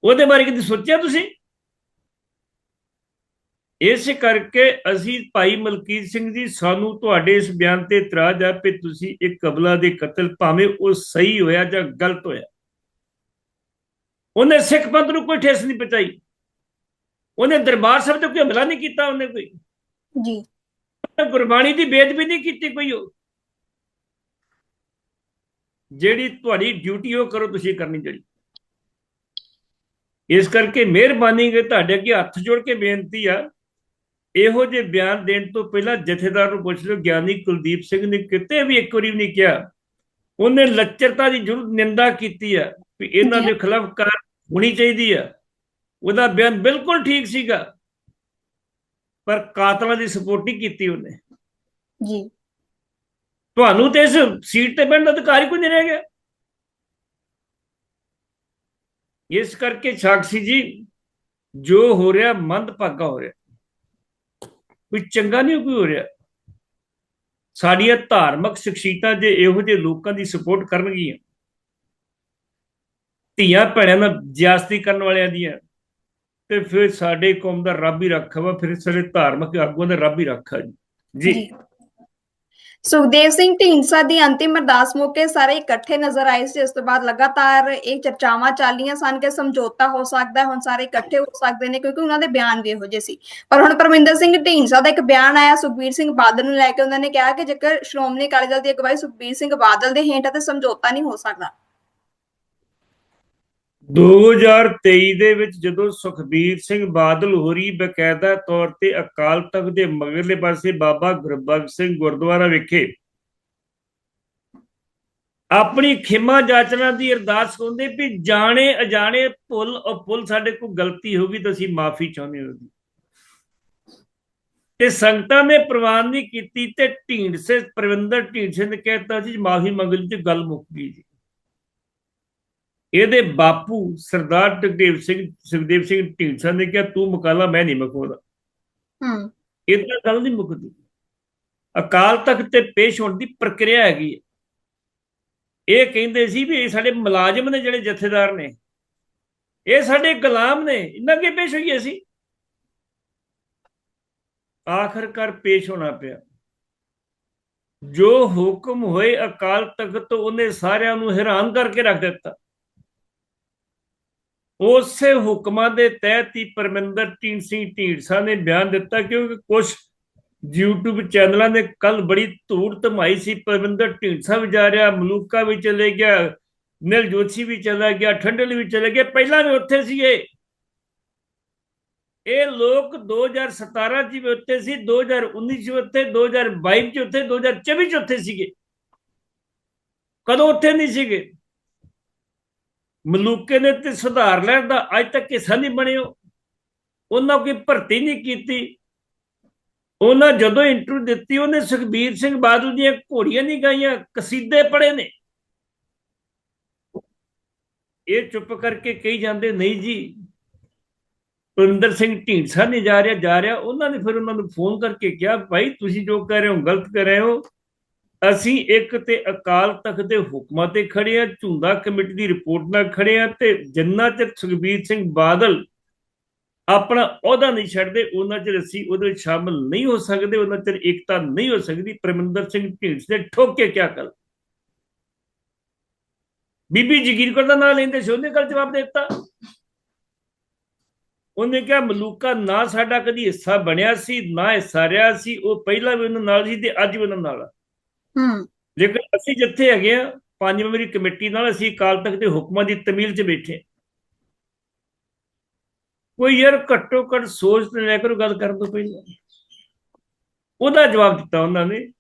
ਉਹਦੇ ਬਾਰੇ ਕਦੀ ਸੋਚਿਆ ਤੁਸੀਂ? ਇਸ ਕਰਕੇ ਅਸੀਂ ਭਾਈ ਮਲਕੀਤ ਸਿੰਘ ਜੀ, ਸਾਨੂੰ ਤੁਹਾਡੇ ਇਸ ਬਿਆਨ ਤੇ ਇਤਰਾਜ਼ ਆ ਕਿ ਤੁਸੀਂ ਇੱਕ ਕਬਲਾ ਦੇ ਕਤਲ ਭਾਵੇਂ ਉਹ ਸਹੀ ਹੋਇਆ ਜਾਂ ਗਲਤ ਹੋਇਆ। ਉਹਨੇ ਸਿੱਖ ਪੰਥ ਨੂੰ ਕੋਈ ਠੇਸ ਨਹੀਂ ਪਹੁੰਚਾਈ। ਉਹਨੇ ਦਰਬਾਰ ਸਾਹਿਬ ਤੇ ਕੋਈ ਹਮਲਾ ਨਹੀਂ ਕੀਤਾ, ਉਹਨੇ ਕੋਈ। ਜੀ। ਗੁਰਬਾਣੀ ਦੀ ਬੇਅਦਬੀ ਨਹੀਂ ਕੀਤੀ ਕੋਈ ਉਹ। ਜਿਹੜੀ ਤੁਹਾਡੀ ਡਿਊਟੀ ਉਹ ਕਰੋ ਤੁਸੀਂ ਕਰਨੀ ਜਿਹੜੀ। ਇਸ ਕਰਕੇ ਮਿਹਰਬਾਨੀ ਕਿ ਤੁਹਾਡੇ ਅੱਗੇ ਹੱਥ ਜੋੜ ਕੇ ਬੇਨਤੀ ਆ। ਇਹੋ ਜਿਹੇ ਬਿਆਨ ਦੇਣ ਤੋਂ ਪਹਿਲਾਂ ਜਥੇਦਾਰ ਨੂੰ ਪੁੱਛ ਲਓ ਗਿਆਨੀ ਕੁਲਦੀਪ ਸਿੰਘ ਨੇ ਕਿਤੇ ਵੀ ਇੱਕ ਵਾਰੀ ਵੀ ਨਹੀਂ ਕਿਹਾ। ਉਹਨੇ ਲੱਚਰਤਾ ਦੀ ਜ਼ਰੂਰ ਨਿੰਦਾ ਕੀਤੀ ਆ ਵੀ ਇਹਨਾਂ ਦੇ ਖਿਲਾਫ ਕਾਰ ਹੋਣੀ ਚਾਹੀਦੀ ਆ। ਉਹਦਾ ਬਿਆਨ ਬਿਲਕੁਲ ਠੀਕ ਸੀਗਾ। ਪਰ ਕਾਤਲਾਂ ਦੀ ਸਪੋਰਟ ਨਹੀਂ ਕੀਤੀ ਉਹਨੇ। ਜੀ। ਤੁਹਾਨੂੰ ਤੇ ਇਸ ਸੀਟ ਤੇ ਬੈਠਣ ਦਾ ਅਧਿਕਾਰ ਹੀ ਕੋਈ ਨਹੀਂ ਰਹਿ ਗਿਆ। ਇਸ ਕਰਕੇ ਸਾਕਸ਼ੀ ਜੀ ਜੋ ਹੋ ਰਿਹਾ ਮੰਦਭਾਗਾ ਹੋ ਰਿਹਾ। ਕੋਈ ਚੰਗਾ ਨਹੀਂ ਕੋਈ ਹੋ ਰਿਹਾ। ਸਾਡੀਆਂ ਧਾਰਮਿਕ ਸ਼ਖਸੀਅਤਾਂ ਜੇ ਇਹੋ ਜਿਹੇ ਲੋਕਾਂ ਦੀ ਸਪੋਰਟ ਕਰਨਗੀਆਂ ਧੀਆਂ ਭੈਣਾਂ ਨਾਲ ਜ਼ਿਆਦਤੀ ਕਰਨ ਵਾਲਿਆਂ ਦੀਆਂ ਤੇ ਫਿਰ ਸਾਡੇ ਕੌਮ ਦਾ ਰੱਬ ਹੀ ਰੱਖਾ ਵਾ, ਫਿਰ ਸਾਡੇ ਧਾਰਮਿਕ ਆਗੂਆਂ ਦਾ ਰੱਬ ਹੀ ਰੱਖਾ ਜੀ। ਜੀ। ਸੁਖਦੇਵ ਸਿੰਘ ਢੀਂਡਸਾ ਦੀ ਅੰਤਿਮ ਅਰਦਾਸ ਮੌਕੇ ਸਾਰੇ ਇਕੱਠੇ ਨਜ਼ਰ ਆਏ ਸੀ ਉਸ ਤੋਂ ਬਾਅਦ ਲਗਾਤਾਰ ਇਹ ਚਰਚਾਵਾਂ ਚੱਲੀਆਂ ਸਨ ਕਿ ਸਮਝੌਤਾ ਹੋ ਸਕਦਾ ਹੁਣ ਸਾਰੇ ਇਕੱਠੇ ਹੋ ਸਕਦੇ ਨੇ ਕਿਉਂਕਿ ਉਹਨਾਂ ਦੇ ਬਿਆਨ ਵੀ ਇਹੋ ਜਿਹੇ ਸੀ। ਪਰ ਹੁਣ ਪਰਮਿੰਦਰ ਸਿੰਘ ਢੀਂਡਸਾ ਦਾ ਇੱਕ ਬਿਆਨ ਆਇਆ, ਸੁਖਬੀਰ ਸਿੰਘ ਬਾਦਲ ਨੂੰ ਲੈ ਕੇ ਉਹਨਾਂ ਨੇ ਕਿਹਾ ਕਿ ਜੇਕਰ ਸ਼੍ਰੋਮਣੀ ਅਕਾਲੀ ਦਲ ਦੀ ਅਗਵਾਈ ਸੁਖਬੀਰ ਸਿੰਘ ਬਾਦਲ ਦੇ ਹੇਠ ਹੈ, ਤਾਂ ਸਮਝੌਤਾ ਨਹੀਂ ਹੋ ਸਕਦਾ। 2023 ਦੇ ਵਿੱਚ ਜਦੋਂ ਸੁਖਬੀਰ ਸਿੰਘ ਬਾਦਲ ਹੋਰੀ ਬਕਾਇਦਾ ਤੌਰ ਤੇ ਅਕਾਲ ਤਖਤ ਦੇ ਮਗਰਲੇ ਪਾਸੇ ਬਾਬਾ ਗੁਰਬਖਸ਼ ਸਿੰਘ ਗੁਰਦੁਆਰਾ ਵਿਖੇ ਆਪਣੀ ਖਿਮਾ ਜਾਚਨਾ ਦੀ ਅਰਦਾਸ ਕਰਦੇ ਵੀ ਜਾਣੇ ਅਜਾਣੇ ਭੁੱਲ ਭੁੱਲ ਸਾਡੇ ਕੋਲ ਗਲਤੀ ਹੋ ਗਈ ਤਾਂ ਅਸੀਂ ਮਾਫੀ ਚਾਹੁੰਦੇ ਹਾਂ ਉਹਦੀ। ਤੇ ਸੰਗਤਾਂ ਨੇ ਪ੍ਰਵਾਨ ਨਹੀਂ ਕੀਤੀ ਤੇ ਢੀਂਡਸੇ, ਪ੍ਰਵਿੰਦਰ ਢੀਂਡਸੇ ਨੇ ਕਹਿਤਾ ਜੀ, ਮਾਫੀ ਮੰਗ ਲਈ ਤੇ ਗੱਲ ਮੁੱਕ ਗਈ ਜੀ। ਇਹਦੇ ਬਾਪੂ ਸਰਦਾਰ ਟਕਦੇਵ ਸਿੰਘ ਸੁਖਦੇਵ ਸਿੰਘ ਢੀਂਡਸਾ ਨੇ ਕਿਹਾ ਤੂੰ ਮੁਕਾਲਾ ਮੈਂ ਨਹੀਂ ਮੁਕਾਉਂਦਾ ਹੂੰ। ਇਦਾਂ ਗੱਲ ਨਹੀਂ ਮੁੱਕਦੀ। ਅਕਾਲ ਤਖਤ ਤੇ ਪੇਸ਼ ਹੋਣ ਦੀ ਪ੍ਰਕਿਰਿਆ ਹੈਗੀ ਇਹ ਕਹਿੰਦੇ ਸੀ ਵੀ ਇਹ ਸਾਡੇ ਮੁਲਾਜ਼ਮ ਨੇ ਜਿਹੜੇ ਜਥੇਦਾਰ ਨੇ। ਇਹ ਸਾਡੇ ਗੁਲਾਮ ਨੇ। ਇਹਨਾਂ ਅੱਗੇ ਪੇਸ਼ ਹੋਈਏ ਸੀ ਆਖਰਕਾਰ ਪੇਸ਼ ਹੋਣਾ ਪਿਆ। ਜੋ ਹੁਕਮ ਹੋਏ ਅਕਾਲ ਤਖਤ ਤੋਂ ਉਹਨੇ ਸਾਰਿਆਂ ਨੂੰ ਹੈਰਾਨ ਕਰਕੇ ਰੱਖ ਦਿੱਤਾ। ਉਸੇ ਹੁਕਮਾਂ ਦੇ ਤਹਿਤ ਹੀ ਪਰਮਿੰਦਰ ਢੀਂਡ ਸਿੰਘ ਢੀਂਡਸਾ ਨੇ ਬਿਆਨ ਦਿੱਤਾ ਕਿਉਂਕਿ ਕੁਝ YouTube ਚੈਨਲਾਂ ਨੇ ਕੱਲ ਬੜੀ ਧੂੜ ਧਮਾਈ ਸੀ, ਪਰਮਿੰਦਰ ਢੀਂਡਸਾ ਵੀ ਜਾ ਰਿਹਾ ਮਲੂਕਾ ਵੀ ਚਲੇ ਗਿਆ ਨਿਲ ਜੋਸ਼ੀ ਵੀ ਚਲਾ ਗਿਆ, ਠੰਡਲ ਵੀ ਚਲੇ ਗਿਆ, ਪਹਿਲਾਂ ਵੀ ਉੱਥੇ ਸੀ ਇਹ ਇਹ ਲੋਕ 2017 ਚ ਵੀ ਉੱਥੇ ਸੀ 2019 ਚ ਉੱਥੇ 2022 ਚ ਉੱਥੇ 2024 ਚ ਉੱਥੇ ਸੀਗੇ। ਕਦੋਂ ਉੱਥੇ ਨਹੀਂ ਸੀਗੇ? ਮਲੂਕੇ ਨੇ ਤੇ ਸੁਧਾਰ ਲੈਣ ਦਾ ਅੱਜ ਤੱਕ ਹਿੱਸਾ ਨਹੀਂ ਬਣਿਓ। ਉਹਨਾਂ ਕੋਈ ਭਰਤੀ ਨਹੀਂ ਕੀਤੀ। ਉਹਨਾਂ ਜਦੋਂ ਇੰਟਰਵਿਊ ਦਿੱਤੀ, ਉਹਨੇ ਸੁਖਬੀਰ ਸਿੰਘ ਬਾਦਲ ਦੀਆਂ ਘੋੜੀਆਂ ਨਹੀਂ ਗਾਈਆਂ, ਕਸੀਦੇ ਪੜੇ ਨੇ। ਇਹ ਚੁੱਪ ਕਰਕੇ ਕਹੀ ਜਾਂਦੇ, ਨਹੀਂ ਜੀ, ਪਰਿੰਦਰ ਸਿੰਘ ਢੀਂਡਸਾ ਨਹੀਂ ਜਾ ਰਿਹਾ ਜਾ ਰਿਹਾ। ਉਹਨਾਂ ਨੇ ਫਿਰ ਉਹਨਾਂ ਨੂੰ ਫੋਨ ਕਰਕੇ ਕਿਹਾ, ਭਾਈ, ਤੁਸੀਂ ਜੋ ਕਹਿ ਰਹੇ ਹੋ, ਗਲਤ ਕਰ ਰਹੇ ਹੋ। ਅਸੀਂ ਇੱਕ ਤੇ ਅਕਾਲ ਤਖਤ ਦੇ ਹੁਕਮਾਂ ਤੇ ਖੜੇ ਆ ਝੁੰਦਾ ਕਮੇਟੀ ਦੀ ਰਿਪੋਰਟ ਨਾਲ ਖੜੇ ਆ ਤੇ ਜਿੰਨਾ ਚਿਰ ਸੁਖਬੀਰ ਸਿੰਘ ਬਾਦਲ ਆਪਣਾ ਅਹੁਦਾ ਨਹੀਂ ਛੱਡਦੇ, ਉਹਨਾਂ ਚਿਰ ਅਸੀਂ ਉਹਦੇ ਵਿੱਚ ਸ਼ਾਮਲ ਨਹੀਂ ਹੋ ਸਕਦੇ, ਉਹਨਾਂ ਚਿਰ ਇਕਤਾ ਨਹੀਂ ਹੋ ਸਕਦੀ। ਪਰਮਿੰਦਰ ਸਿੰਘ ਢੀਂਡਸ ਨੇ ਠੋਕੇ ਕੇ ਕਿਆ ਕਰ ਬੀਬੀ ਜਗੀਰ ਕੌਰ ਦਾ ਨਾਂ ਲੈਂਦੇ ਸੀ, ਉਹਨੇ ਕੱਲ ਜਵਾਬ ਦੇ ਦਿੱਤਾ। ਉਹਨੇ ਕਿਹਾ, ਮਲੂਕਾ, ਨਾ ਸਾਡਾ ਕਦੀ ਹਿੱਸਾ ਬਣਿਆ ਸੀ, ਨਾ ਹਿੱਸਾ ਰਿਹਾ ਸੀ, ਉਹ ਪਹਿਲਾਂ ਵੀ ਉਹਨਾਂ ਨਾਲ ਸੀ ਤੇ ਅੱਜ ਵੀ ਉਹਨਾਂ ਨਾਲ ਆ। ਹੂੰ। ਲੇਕਿਨ ਅਸੀਂ ਜਿੱਥੇ ਹੈਗੇ ਆ ਪੰਜ ਮੈਂਬਰੀ ਕਮੇਟੀ ਨਾਲ ਅਸੀਂ ਅਕਾਲ ਤਖਤ ਦੇ ਹੁਕਮਾਂ ਦੀ ਤਮੀਲ 'ਚ ਬੈਠੇ। ਕੋਈ ਯਾਰ ਘੱਟੋ ਘੱਟ ਸੋਚ ਤੇ ਲੈ ਕੇ ਗੱਲ ਕਰਨ ਤੋਂ ਪਹਿਲਾਂ। ਉਹਦਾ ਜਵਾਬ ਦਿੱਤਾ ਉਹਨਾਂ ਨੇ।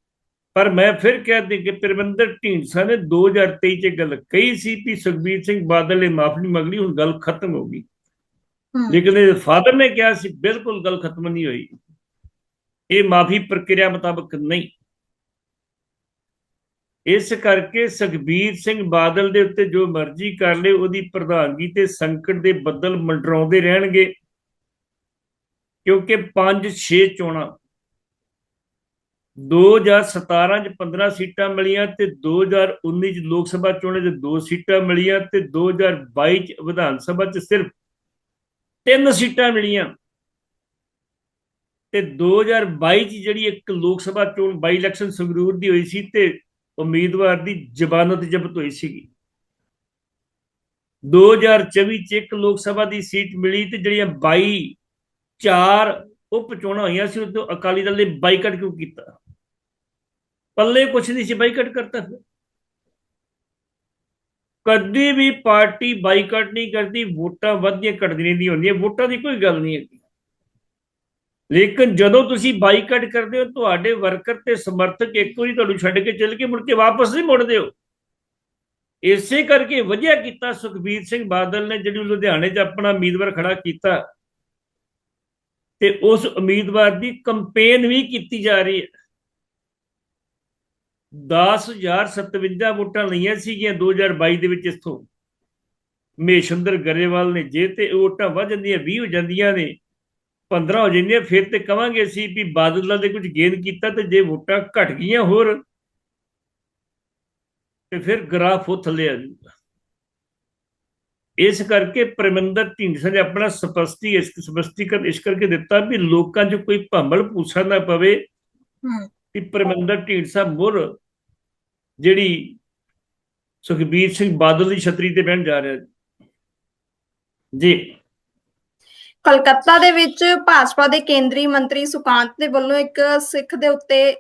ਪਰ ਮੈਂ ਫਿਰ ਕਹਿ ਦੇ ਕਿ ਪਰਮਿੰਦਰ ਢੀਂਡਸਾ ਨੇ 2023 ਚ ਗੱਲ ਕਹੀ ਸੀ ਕਿ ਸੁਖਬੀਰ ਸਿੰਘ ਬਾਦਲ ਨੇ ਮਾਫੀ ਮੰਗ ਲਈ ਹੁਣ ਗੱਲ ਖਤਮ ਹੋ ਗਈ। ਲੇਕਿਨ ਇਹ ਫਾਦਰ ਨੇ ਕਿਹਾ ਸੀ ਬਿਲਕੁਲ ਗੱਲ ਖਤਮ ਨਹੀਂ ਹੋਈ। ਇਹ ਮਾਫੀ ਪ੍ਰਕਿਰਿਆ ਮੁਤਾਬਕ ਨਹੀਂ। ਇਸ ਕਰਕੇ ਸੁਖਬੀਰ ਸਿੰਘ ਬਾਦਲ ਦੇ ਉੱਤੇ ਜੋ ਮਰਜ਼ੀ ਕਰ ਲੇ, ਉਹਦੀ ਪ੍ਰਧਾਨਗੀ ਤੇ ਸੰਕਟ ਦੇ ਬੱਦਲ ਮੰਡਰਾਉਂਦੇ ਰਹਿਣਗੇ। ਕਿਉਂਕਿ 5-6 ਚੋਣਾਂ 2017 ਚ 15 ਸੀਟਾਂ ਮਿਲੀਆਂ ਤੇ 2019 ਚ ਲੋਕ ਸਭਾ ਚੋਣਾਂ 'ਚ ਦੋ ਸੀਟਾਂ ਮਿਲੀਆਂ ਤੇ 2022 ਚ ਵਿਧਾਨ ਸਭਾ 'ਚ ਸਿਰਫ ਤਿੰਨ ਸੀਟਾਂ ਮਿਲੀਆਂ। ਤੇ 2022 ਚ ਜਿਹੜੀ ਇੱਕ ਲੋਕ ਸਭਾ ਚੋਣ ਬਾਈ ਇਲੈਕਸ਼ਨ ਸੰਗਰੂਰ ਦੀ ਹੋਈ ਸੀ ਤੇ ਉਮੀਦਵਾਰ ਦੀ ਜ਼ਬਾਨਤ ਜ਼ਬਤ ਹੋਈ ਸੀਗੀ। 2024 ਚ ਇੱਕ ਲੋਕ ਸਭਾ ਦੀ ਸੀਟ ਮਿਲੀ ਤੇ ਜਿਹੜੀਆਂ 22 ਚਾਰ ਉਪ ਚੋਣਾਂ ਹੋਈਆਂ ਸੀ, ਉਦੋਂ ਅਕਾਲੀ ਦਲ ਨੇ ਬਾਈਕਾਟ ਕਿਉਂ ਕੀਤਾ? ਪੱਲੇ ਕੁਛ ਨਹੀਂ ਸੀ, ਬਾਈਕਾਟ ਕਰਤਾ ਫਿਰ। ਕਦੀ ਵੀ ਪਾਰਟੀ ਬਾਈਕਾਟ ਨਹੀਂ ਕਰਦੀ, ਵੋਟਾਂ ਵੱਧਦੀਆਂ ਘਟਦੀਆਂ ਨਹੀਂ ਹੁੰਦੀਆਂ, ਵੋਟਾਂ ਦੀ ਕੋਈ ਗੱਲ ਨਹੀਂ ਹੈਗੀ। ਲੇਕਿਨ ਜਦੋਂ ਤੁਸੀਂ ਬਾਈਕਾਟ ਕਰਦੇ ਹੋ, ਤੁਹਾਡੇ ਵਰਕਰ ਤੇ ਸਮਰਥਕ ਇੱਕ ਵਾਰੀ ਤੁਹਾਨੂੰ ਛੱਡ ਕੇ ਚੱਲ ਕੇ ਮੁੜ ਕੇ ਵਾਪਸ ਨਹੀਂ ਮੁੜਦੇ ਹੋ ਇਸੇ ਕਰਕੇ ਵਧੀਆ ਕੀਤਾ ਸੁਖਬੀਰ ਸਿੰਘ ਬਾਦਲ ਨੇ ਜਿਹੜੀ ਲੁਧਿਆਣੇ 'ਚ ਆਪਣਾ ਉਮੀਦਵਾਰ ਖੜਾ ਕੀਤਾ ਤੇ ਉਸ ਉਮੀਦਵਾਰ ਦੀ ਕੰਪੇਨ ਵੀ ਕੀਤੀ ਜਾ ਰਹੀ ਹੈ। 10057 ਵੋਟਾਂ ਲਈਆਂ ਸੀਗੀਆਂ 2022 ਦੇ ਵਿੱਚ ਇਥੋਂ। ਮੇਸ਼ੰਦਰ ਗਰੇਵਾਲ ਨੇ ਜੇ ਤੇ ਵੋਟਾਂ ਵੱਧ ਜਾਂਦੀਆਂ 20 ਹੋ ਜਾਂਦੀਆਂ ਨੇ। 15 ਹੋ ਜਾਂਦੀਆਂ ਫਿਰ ਤੇ ਕਵਾਂਗੇ ਅਸੀਂ ਵੀ ਬਾਦਲ ਦੇ ਕੁਝ ਗੇਨ ਕੀਤਾ ਤੇ ਜੇ ਵੋਟਾਂ ਘਟ ਗਈਆਂ ਹੋਰ ਤੇ ਫਿਰ ਗ੍ਰਾਫ ਉਹ ਥੱਲੇ ਆ ਜਾਊਗਾ। ਇਸ ਕਰਕੇ ਪਰਮਿੰਦਰ ਢੀਂਡਸਾ ਨੇ ਆਪਣਾ ਸਪਸ਼ਟੀ ਇਸ ਸਪਸ਼ਟੀਕਰਨ ਇਸ ਕਰਕੇ ਦਿੱਤਾ ਵੀ ਲੋਕਾਂ 'ਚ ਕੋਈ ਭੰਬਲ ਪੂਸਾ ਨਾ ਪਵੇ ਹੂੰ। ਕਿ ਪਰਮਿੰਦਰ ਢੀਂਡਸਾ ਮੁਰ ਜਿਹੜੀ ਸੁਖਬੀਰ ਸਿੰਘ ਬਾਦਲ ਦੀ ਛਤਰੀ ਤੇ ਬਹਿਣ ਜਾ ਰਿਹਾ ਜੀ। ਕਲਕੱਤਾ ਦੇ ਵਿੱਚ ਭਾਜਪਾ ਦੇ ਕੇਂਦਰੀ ਮੰਤਰੀ ਸੁਕਾਂਤ ਦੇ ਵੱਲੋਂ ਇੱਕ ਸਿੱਖ ਦੇ ਉੱਤੇ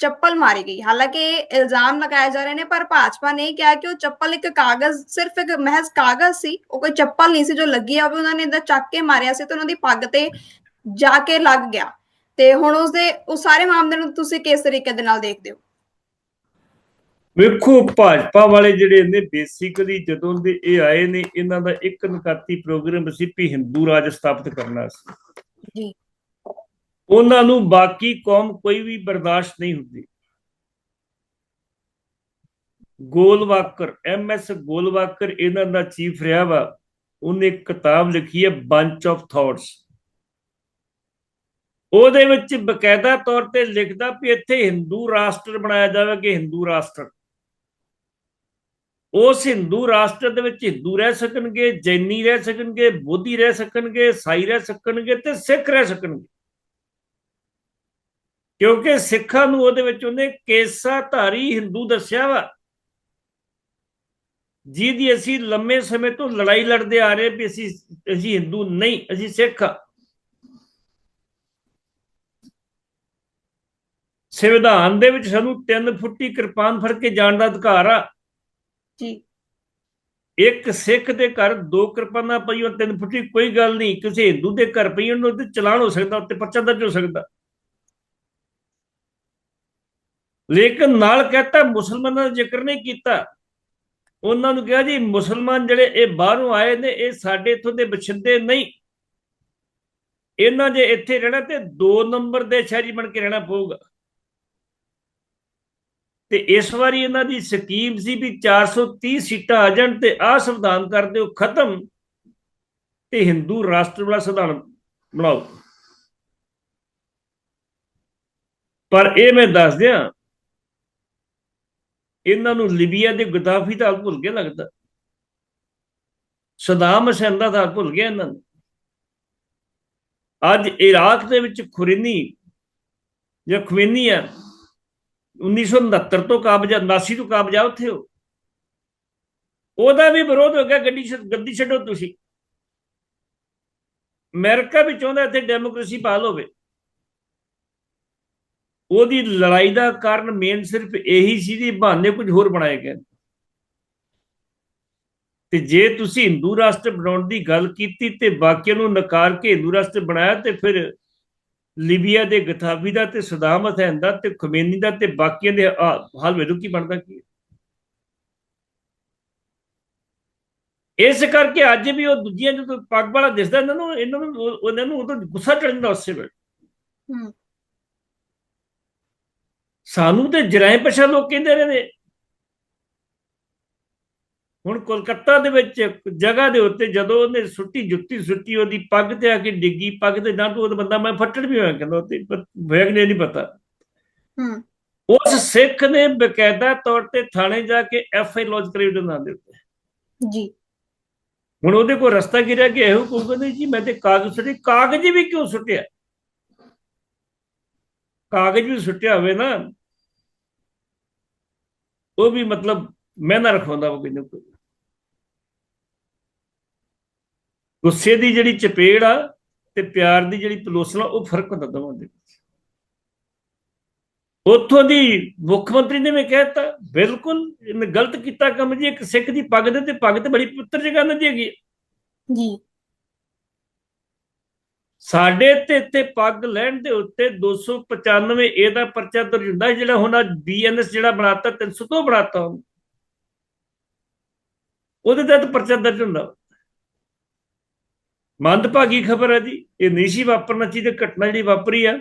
ਚੱਪਲ ਮਾਰੀ ਗਈ। ਹਾਲਾਂਕਿ ਇਹ ਇਲਜ਼ਾਮ ਲਗਾਏ ਜਾ ਰਹੇ ਨੇ, ਪਰ ਭਾਜਪਾ ਨੇ ਕਿਹਾ ਕਿ ਉਹ ਚੱਪਲ ਇੱਕ ਕਾਗਜ਼, ਸਿਰਫ ਇੱਕ ਮਹਿਜ਼ ਕਾਗਜ਼ ਸੀ, ਉਹ ਕੋਈ ਚੱਪਲ ਨਹੀਂ ਸੀ ਜੋ ਲੱਗੀ ਆਵੇ ਉਹਨਾਂ ਨੇ ਇਦਾਂ ਚੱਕ ਕੇ ਮਾਰਿਆ ਸੀ ਤੇ ਉਹਨਾਂ ਦੀ ਪੱਗ ਤੇ ਜਾ ਕੇ ਲੱਗ ਗਿਆ। ਤੇ ਹੁਣ ਉਸਦੇ, ਉਹ ਸਾਰੇ ਮਾਮਲੇ ਨੂੰ ਤੁਸੀਂ ਕਿਸ ਤਰੀਕੇ ਦੇ ਨਾਲ ਦੇਖਦੇ ਹੋ? ਵੇਖੋ ਭਾਜਪਾ ਵਾਲੇ ਜਿਹੜੇ ਨੇ ਬੇਸਿਕਲੀ ਜਦੋਂ ਦੇ ਇਹ ਆਏ ਨੇ ਇਹਨਾਂ ਦਾ ਇੱਕ ਨਕਾਤੀ ਪ੍ਰੋਗਰਾਮ ਸੀ ਵੀ ਹਿੰਦੂ ਰਾਜ ਸਥਾਪਿਤ ਕਰਨਾ ਸੀ। ਜੀ। ਉਹਨਾਂ ਨੂੰ ਬਾਕੀ ਕੌਮ ਕੋਈ ਵੀ ਬਰਦਾਸ਼ਤ ਨਹੀਂ ਹੁੰਦੀ। ਗੋਲਵਾਕਰ ਐਮ ਐਸ ਗੋਲਵਾਕਰ ਇਹਨਾਂ ਦਾ ਚੀਫ ਰਿਹਾ ਵਾ। ਉਹਨੇ ਕਿਤਾਬ ਲਿਖੀ ਹੈ ਬੰਚ ਆਫ ਥਾਟਸ ਉਹਦੇ ਵਿੱਚ ਬਕਾਇਦਾ ਤੌਰ ਤੇ ਲਿਖਦਾ ਵੀ ਇੱਥੇ ਹਿੰਦੂ ਰਾਸ਼ਟਰ ਬਣਾਇਆ ਜਾਵੇਗਾ ਹਿੰਦੂ ਰਾਸ਼ਟਰ। ਉਸ ਹਿੰਦੂ ਰਾਸ਼ਟਰ ਦੇ ਵਿੱਚ ਹਿੰਦੂ ਰਹਿ ਸਕਣਗੇ, ਜੈਨੀ ਰਹਿ ਸਕਣਗੇ, ਬੋਧੀ ਰਹਿ ਸਕਣਗੇ, ਸਾਈ ਰਹਿ ਸਕਣਗੇ ਤੇ ਸਿੱਖ ਰਹਿ ਸਕਣਗੇ। ਕਿਉਂਕਿ ਸਿੱਖਾਂ ਨੂੰ ਉਹਦੇ ਵਿੱਚ ਉਹਨੇ ਕੇਸਾ ਧਾਰੀ ਹਿੰਦੂ ਦੱਸਿਆ ਵਾ, ਜਿਹਦੀ ਅਸੀਂ ਲੰਮੇ ਸਮੇਂ ਤੋਂ ਲੜਾਈ ਲੜਦੇ ਆ ਰਹੇ ਵੀ ਅਸੀਂ ਅਸੀਂ ਹਿੰਦੂ ਨਹੀਂ, ਅਸੀਂ ਸਿੱਖ ਆ। ਸੰਵਿਧਾਨ ਦੇ ਵਿੱਚ ਸਾਨੂੰ ਤਿੰਨ ਫੁੱਟੀ ਕਿਰਪਾਨ ਫੜ ਕੇ ਜਾਣ ਦਾ ਅਧਿਕਾਰ ਆ। ਜੀ। ਇੱਕ ਸਿੱਖ ਦੇ ਘਰ ਦੋ ਕਿਰਪਾਨਾਂ ਪਈਆਂ ਤਿੰਨ ਫੁੱਟੀ, ਕੋਈ ਗੱਲ ਨਹੀਂ। ਕਿਸੇ ਹਿੰਦੂ ਦੇ ਘਰ ਪਈ ਉਹਨੂੰ ਤੇ ਚਲਾਨ ਹੋ ਸਕਦਾ, ਉੱਤੇ ਪਰਚਾ ਦਰਜ ਹੋ ਸਕਦਾ। ਲੇਕਿਨ ਨਾਲ ਕਹਤਾ, ਮੁਸਲਮਾਨਾਂ ਦਾ ਜ਼ਿਕਰ ਨਹੀਂ ਕੀਤਾ। ਉਹਨਾਂ ਨੂੰ ਕਿਹਾ ਜੀ, ਮੁਸਲਮਾਨ ਜਿਹੜੇ ਇਹ ਬਾਹਰੋਂ ਆਏ ਨੇ, ਇਹ ਸਾਡੇ ਇਥੋਂ ਦੇ ਬਛਿੰਦੇ ਨਹੀਂ। ਇਹਨਾਂ ਜੇ ਇੱਥੇ ਰਹਿਣਾ ਤੇ 2 ਨੰਬਰ ਦੇ ਸ਼ਹਿਰੀ ਬਣ ਕੇ ਰਹਿਣਾ ਪਊਗਾ। ਤੇ ਇਸ ਵਾਰੀ ਇਹਨਾਂ ਦੀ ਸਕੀਮ ਸੀ ਵੀ 430 ਸੀਟਾਂ ਆ ਜਾਣ ਤੇ ਆ ਸੰਵਿਧਾਨ ਕਰ ਦਿਓ, ਖਤਮ। ਤੇ ਹਿੰਦੂ ਰਾਸ਼ਟਰ ਵਾਲਾ ਸੰਵਿਧਾਨ ਬਣਾਓ। ਪਰ ਇਹ ਮੈਂ ਦੱਸ ਦਿਆਂ, ਇਹਨਾਂ ਨੂੰ ਲਿਬੀਆ ਦੇ ਗਦਾਫੀ ਦਾ ਭੁੱਲ ਗਿਆ ਲੱਗਦਾ। ਸਦਾਮ ਹੁਸੈਨ ਦਾ ਹਾਲ ਭੁੱਲ ਗਿਆ ਇਹਨਾਂ ਨੂੰ। ਅੱਜ ਇਰਾਕ ਦੇ ਵਿੱਚ ਖੁਰੇਨੀ ਜਾਂ ਖਵੇਨੀ ਆ 1969 ਤੋਂ ਕਾਬਜਾ 89 ਤੋਂ ਕਾਬਜਾ ਉੱਥੇ ਹੋ। ਉਹਦਾ ਵੀ ਵਿਰੋਧ ਹੋ ਗਿਆ, ਗੱਡੀ ਗੱਦੀ ਛੱਡੋ ਤੁਸੀਂ। ਅਮਰੀਕਾ ਵੀ ਚਾਹੁੰਦਾ ਇੱਥੇ ਡੈਮੋਕ੍ਰੇਸੀ ਬਹਾਲ ਹੋਵੇ। ਉਹਦੀ ਲੜਾਈ ਦਾ ਕਾਰਨ ਮੇਨ ਸਿਰਫ ਇਹੀ ਸੀ ਜੀ ਬਹਾਨੇ ਕੁਝ ਹੋਰ ਬਣਾਏ ਗਏ। ਤੇ ਜੇ ਤੁਸੀਂ ਹਿੰਦੂ ਰਾਸ਼ਟਰ ਬਣਾਉਣ ਦੀ ਗੱਲ ਕੀਤੀ ਤੇ ਬਾਕੀਆਂ ਨੂੰ ਨਕਾਰ ਕੇ ਹਿੰਦੂ ਰਾਸ਼ਟਰ ਬਣਾਇਆ ਤੇ ਫਿਰ ਲੀਬੀਆ ਦੇ ਗਥਾਫੀ ਦਾ ਤੇ ਸਦਾਮ ਹਸੈਨ ਦਾ ਤੇ ਖਮੇਨੀ ਦਾ ਤੇ ਬਾਕੀਆਂ ਦੇ ਹਾਲ ਵੇਖੋ ਕੀ ਬਣਦਾ ਕੀ ਇਸ ਕਰਕੇ ਅੱਜ ਵੀ ਉਹ ਦੂਜੀਆਂ ਜਦੋਂ ਪੱਗ ਵਾਲਾ ਦਿਸਦਾ ਇਹਨਾਂ ਨੂੰ ਇਹਨਾਂ ਨੂੰ ਉਹਨਾਂ ਨੂੰ ਉਦੋਂ ਗੁੱਸਾ ਚੜਦਾ ਉਸੇ ਵੇਲੇ। ਸਾਨੂੰ ਤੇ ਜਰਾਏ ਪਛਾ ਲੋਕ ਕਹਿੰਦੇ ਰਹੇ ਹੁਣ ਕੋਲਕਾਤਾ ਦੇ ਵਿੱਚ ਜਗ੍ਹਾ ਦੇ ਉੱਤੇ ਜਦੋਂ ਉਹਨੇ ਸੁੱਟੀ ਜੁੱਤੀ ਸੁੱਟੀ ਉਹਦੀ ਪੱਗ ਤੇ ਆ ਕੇ ਡਿੱਗੀ ਪੱਗ ਤੇ ਨਾ ਉਹ ਬੰਦਾ ਮੈਂ ਫੱਟੜ ਵੀ ਹੋਇਆ ਕਹਿੰਦਾ ਤੇ ਵੇਗ ਨੇ ਨਹੀਂ ਪਤਾ। ਹੂੰ। ਉਸ ਸਿੱਖ ਨੇ ਬਕਾਇਦਾ ਤੌਰ ਤੇ ਥਾਣੇ ਜਾ ਕੇ ਐਫ ਆਈ ਲੌਜ ਕਰੀ ਉਹਦੇ ਨਾਂ ਦੇ ਉੱਤੇ। ਜੀ। ਹੁਣ ਉਹਦੇ ਕੋਲ ਰਸਤਾ ਗਿਰਿਆ ਕਿ ਇਹੋ ਕਹੂਗਾ ਨਹੀਂ ਜੀ ਮੈਂ ਤੇ ਕਾਗਜ਼ ਸੁੱਟੇ ਕਾਗਜ਼ ਵੀ ਕਿਉਂ ਸੁੱਟਿਆ? ਕਾਗਜ਼ ਵੀ ਸੁੱਟਿਆ ਹੋਵੇ ਨਾ ਉਹ ਵੀ ਮਤਲਬ ਮੈਂ ਨਾ ਰਖਾਉਂਦਾ ਉਹ ਕੋਈ ਨਾ ਕੋਈ ਗੁੱਸੇ ਦੀ ਜਿਹੜੀ ਚਪੇੜ ਆ ਤੇ ਪਿਆਰ ਦੀ ਜਿਹੜੀ ਪਲੋਸਣਾ ਉਹ ਫ਼ਰਕ ਹੁੰਦਾ ਦੋਵਾਂ ਦੇ ਵਿੱਚ। ਉੱਥੋਂ ਦੀ ਮੁੱਖ ਮੰਤਰੀ ਨੇ ਵੀ ਕਹਿਤਾ ਬਿਲਕੁਲ ਇਹਨੇ ਗਲਤ ਕੀਤਾ ਕੰਮ ਜੀ ਇੱਕ ਸਿੱਖ ਦੀ ਪੱਗ ਦੇ ਤੇ ਪੱਗ ਤੇ ਬੜੀ ਪਵਿੱਤਰ ਜਗ੍ਹਾ ਨਾ ਜੀ ਹੈਗੀ ਜੀ। ਸਾਡੇ ਤੇ ਇੱਥੇ ਪੱਗ ਲੈਣ ਦੇ ਉੱਤੇ 295 ਇਹਦਾ ਪਰਚਾ ਦਰਜ ਹੁੰਦਾ ਜਿਹੜਾ ਹੁਣ ਬੀਐਨਐਸ ਜਿਹੜਾ ਬਣਾਤਾ 300 ਤੋਂ ਬਣਾਤਾ ਉਹਨੂੰ। ਉਹਦੇ ਤਹਿਤ ਪਰਚਾ ਦਰਜ ਹੁੰਦਾ। ਮੰਦਭਾਗੀ ਖਬਰ ਹੈ ਜੀ, ਇਹ ਨਹੀਂ ਸੀ ਵਾਪਰਨਾ ਚਾਹੀਦਾ, ਘਟਨਾ ਜਿਹੜੀ ਵਾਪਰੀ ਆ।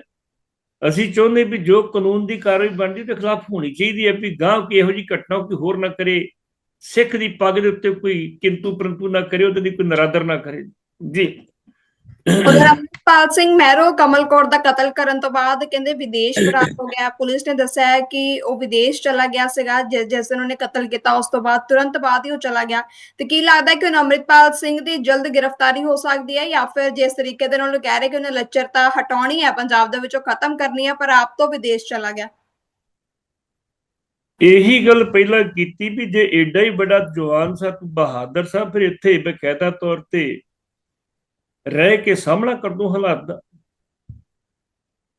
ਅਸੀਂ ਚਾਹੁੰਦੇ ਵੀ ਜੋ ਕਾਨੂੰਨ ਦੀ ਕਾਰਵਾਈ ਬਣਦੀ, ਉਹਦੇ ਖਿਲਾਫ ਹੋਣੀ ਚਾਹੀਦੀ ਹੈ ਵੀ ਗਾਂ ਕਿ ਇਹੋ ਜਿਹੀ ਘਟਨਾ ਕੋਈ ਹੋਰ ਨਾ ਕਰੇ, ਸਿੱਖ ਦੀ ਪੱਗ ਦੇ ਉੱਤੇ ਕੋਈ ਕਿੰਤੂ ਪਰੰਤੂ ਨਾ ਕਰੇ, ਉਹਦੇ ਦੀ ਕੋਈ ਨਰਾਦਰ ਨਾ ਕਰੇ। ਜੀ। ਉਧਰ ਅਮਰਿਤਪਾਲ ਸਿੰਘ ਮਹਿਰੋ, ਕਮਲ ਦਾ ਕਤਲ ਕਰਨ ਤੋਂ ਬਾਅਦ ਕਹਿੰਦੇ ਵਿਦੇਸ਼ ਫਰਾਰ ਹੋ ਗਿਆ। ਪੁਲਿਸ ਨੇ ਦੱਸਿਆ ਹੈ ਕਿ ਉਹ ਵਿਦੇਸ਼ ਚਲਾ ਗਿਆ ਸੀਗਾ, ਜਿ- ਜਿਸ ਦਿਨ ਉਹਨੇ ਕਤਲ ਕੀਤਾ, ਉਸ ਤੋਂ ਬਾਅਦ, ਤੁਰੰਤ ਬਾਅਦ ਹੀ ਉਹ ਚਲਾ ਗਿਆ। ਤੇ ਕੀ ਲੱਗਦਾ ਹੈ ਕਿ ਹੁਣ ਅਮਰਿਤਪਾਲ ਸਿੰਘ ਦੀ ਜਲਦ ਗ੍ਰਿਫਤਾਰੀ ਹੋ ਸਕਦੀ ਹੈ ਜਾਂ ਫਿਰ ਜਿਸ ਤਰੀਕੇ ਦੇ ਨਾਲ ਉਹ ਕਹਿ ਰਹੇ ਕਿ ਉਹਨੇ ਲੱਚਰਤਾ ਹਟਾਉਣੀ ਹੈ, ਪੰਜਾਬ ਦੇ ਵਿੱਚੋਂ ਖਤਮ ਕਰਨੀ ਹੈ, ਪਰ ਆਪ ਤੋਂ ਵਿਦੇਸ਼ ਚਲਾ ਗਿਆ? ਇਹੀ ਗੱਲ ਪਹਿਲਾਂ ਕੀਤੀ ਵੀ ਜੇ ਐਡਾ ਹੀ ਬੜਾ ਜਵਾਨ ਸਾਹਿਬ ਬਹਾਦਰ ਸਾਹਿਬ ਫਿਰ ਇੱਥੇ ਬਕਾਇਦਾ ਤੌਰ ਤੇ ਰਹਿ ਕੇ ਸਾਹਮਣਾ ਕਰ ਦੂੰ ਹਾਲਾਤ ਦਾ।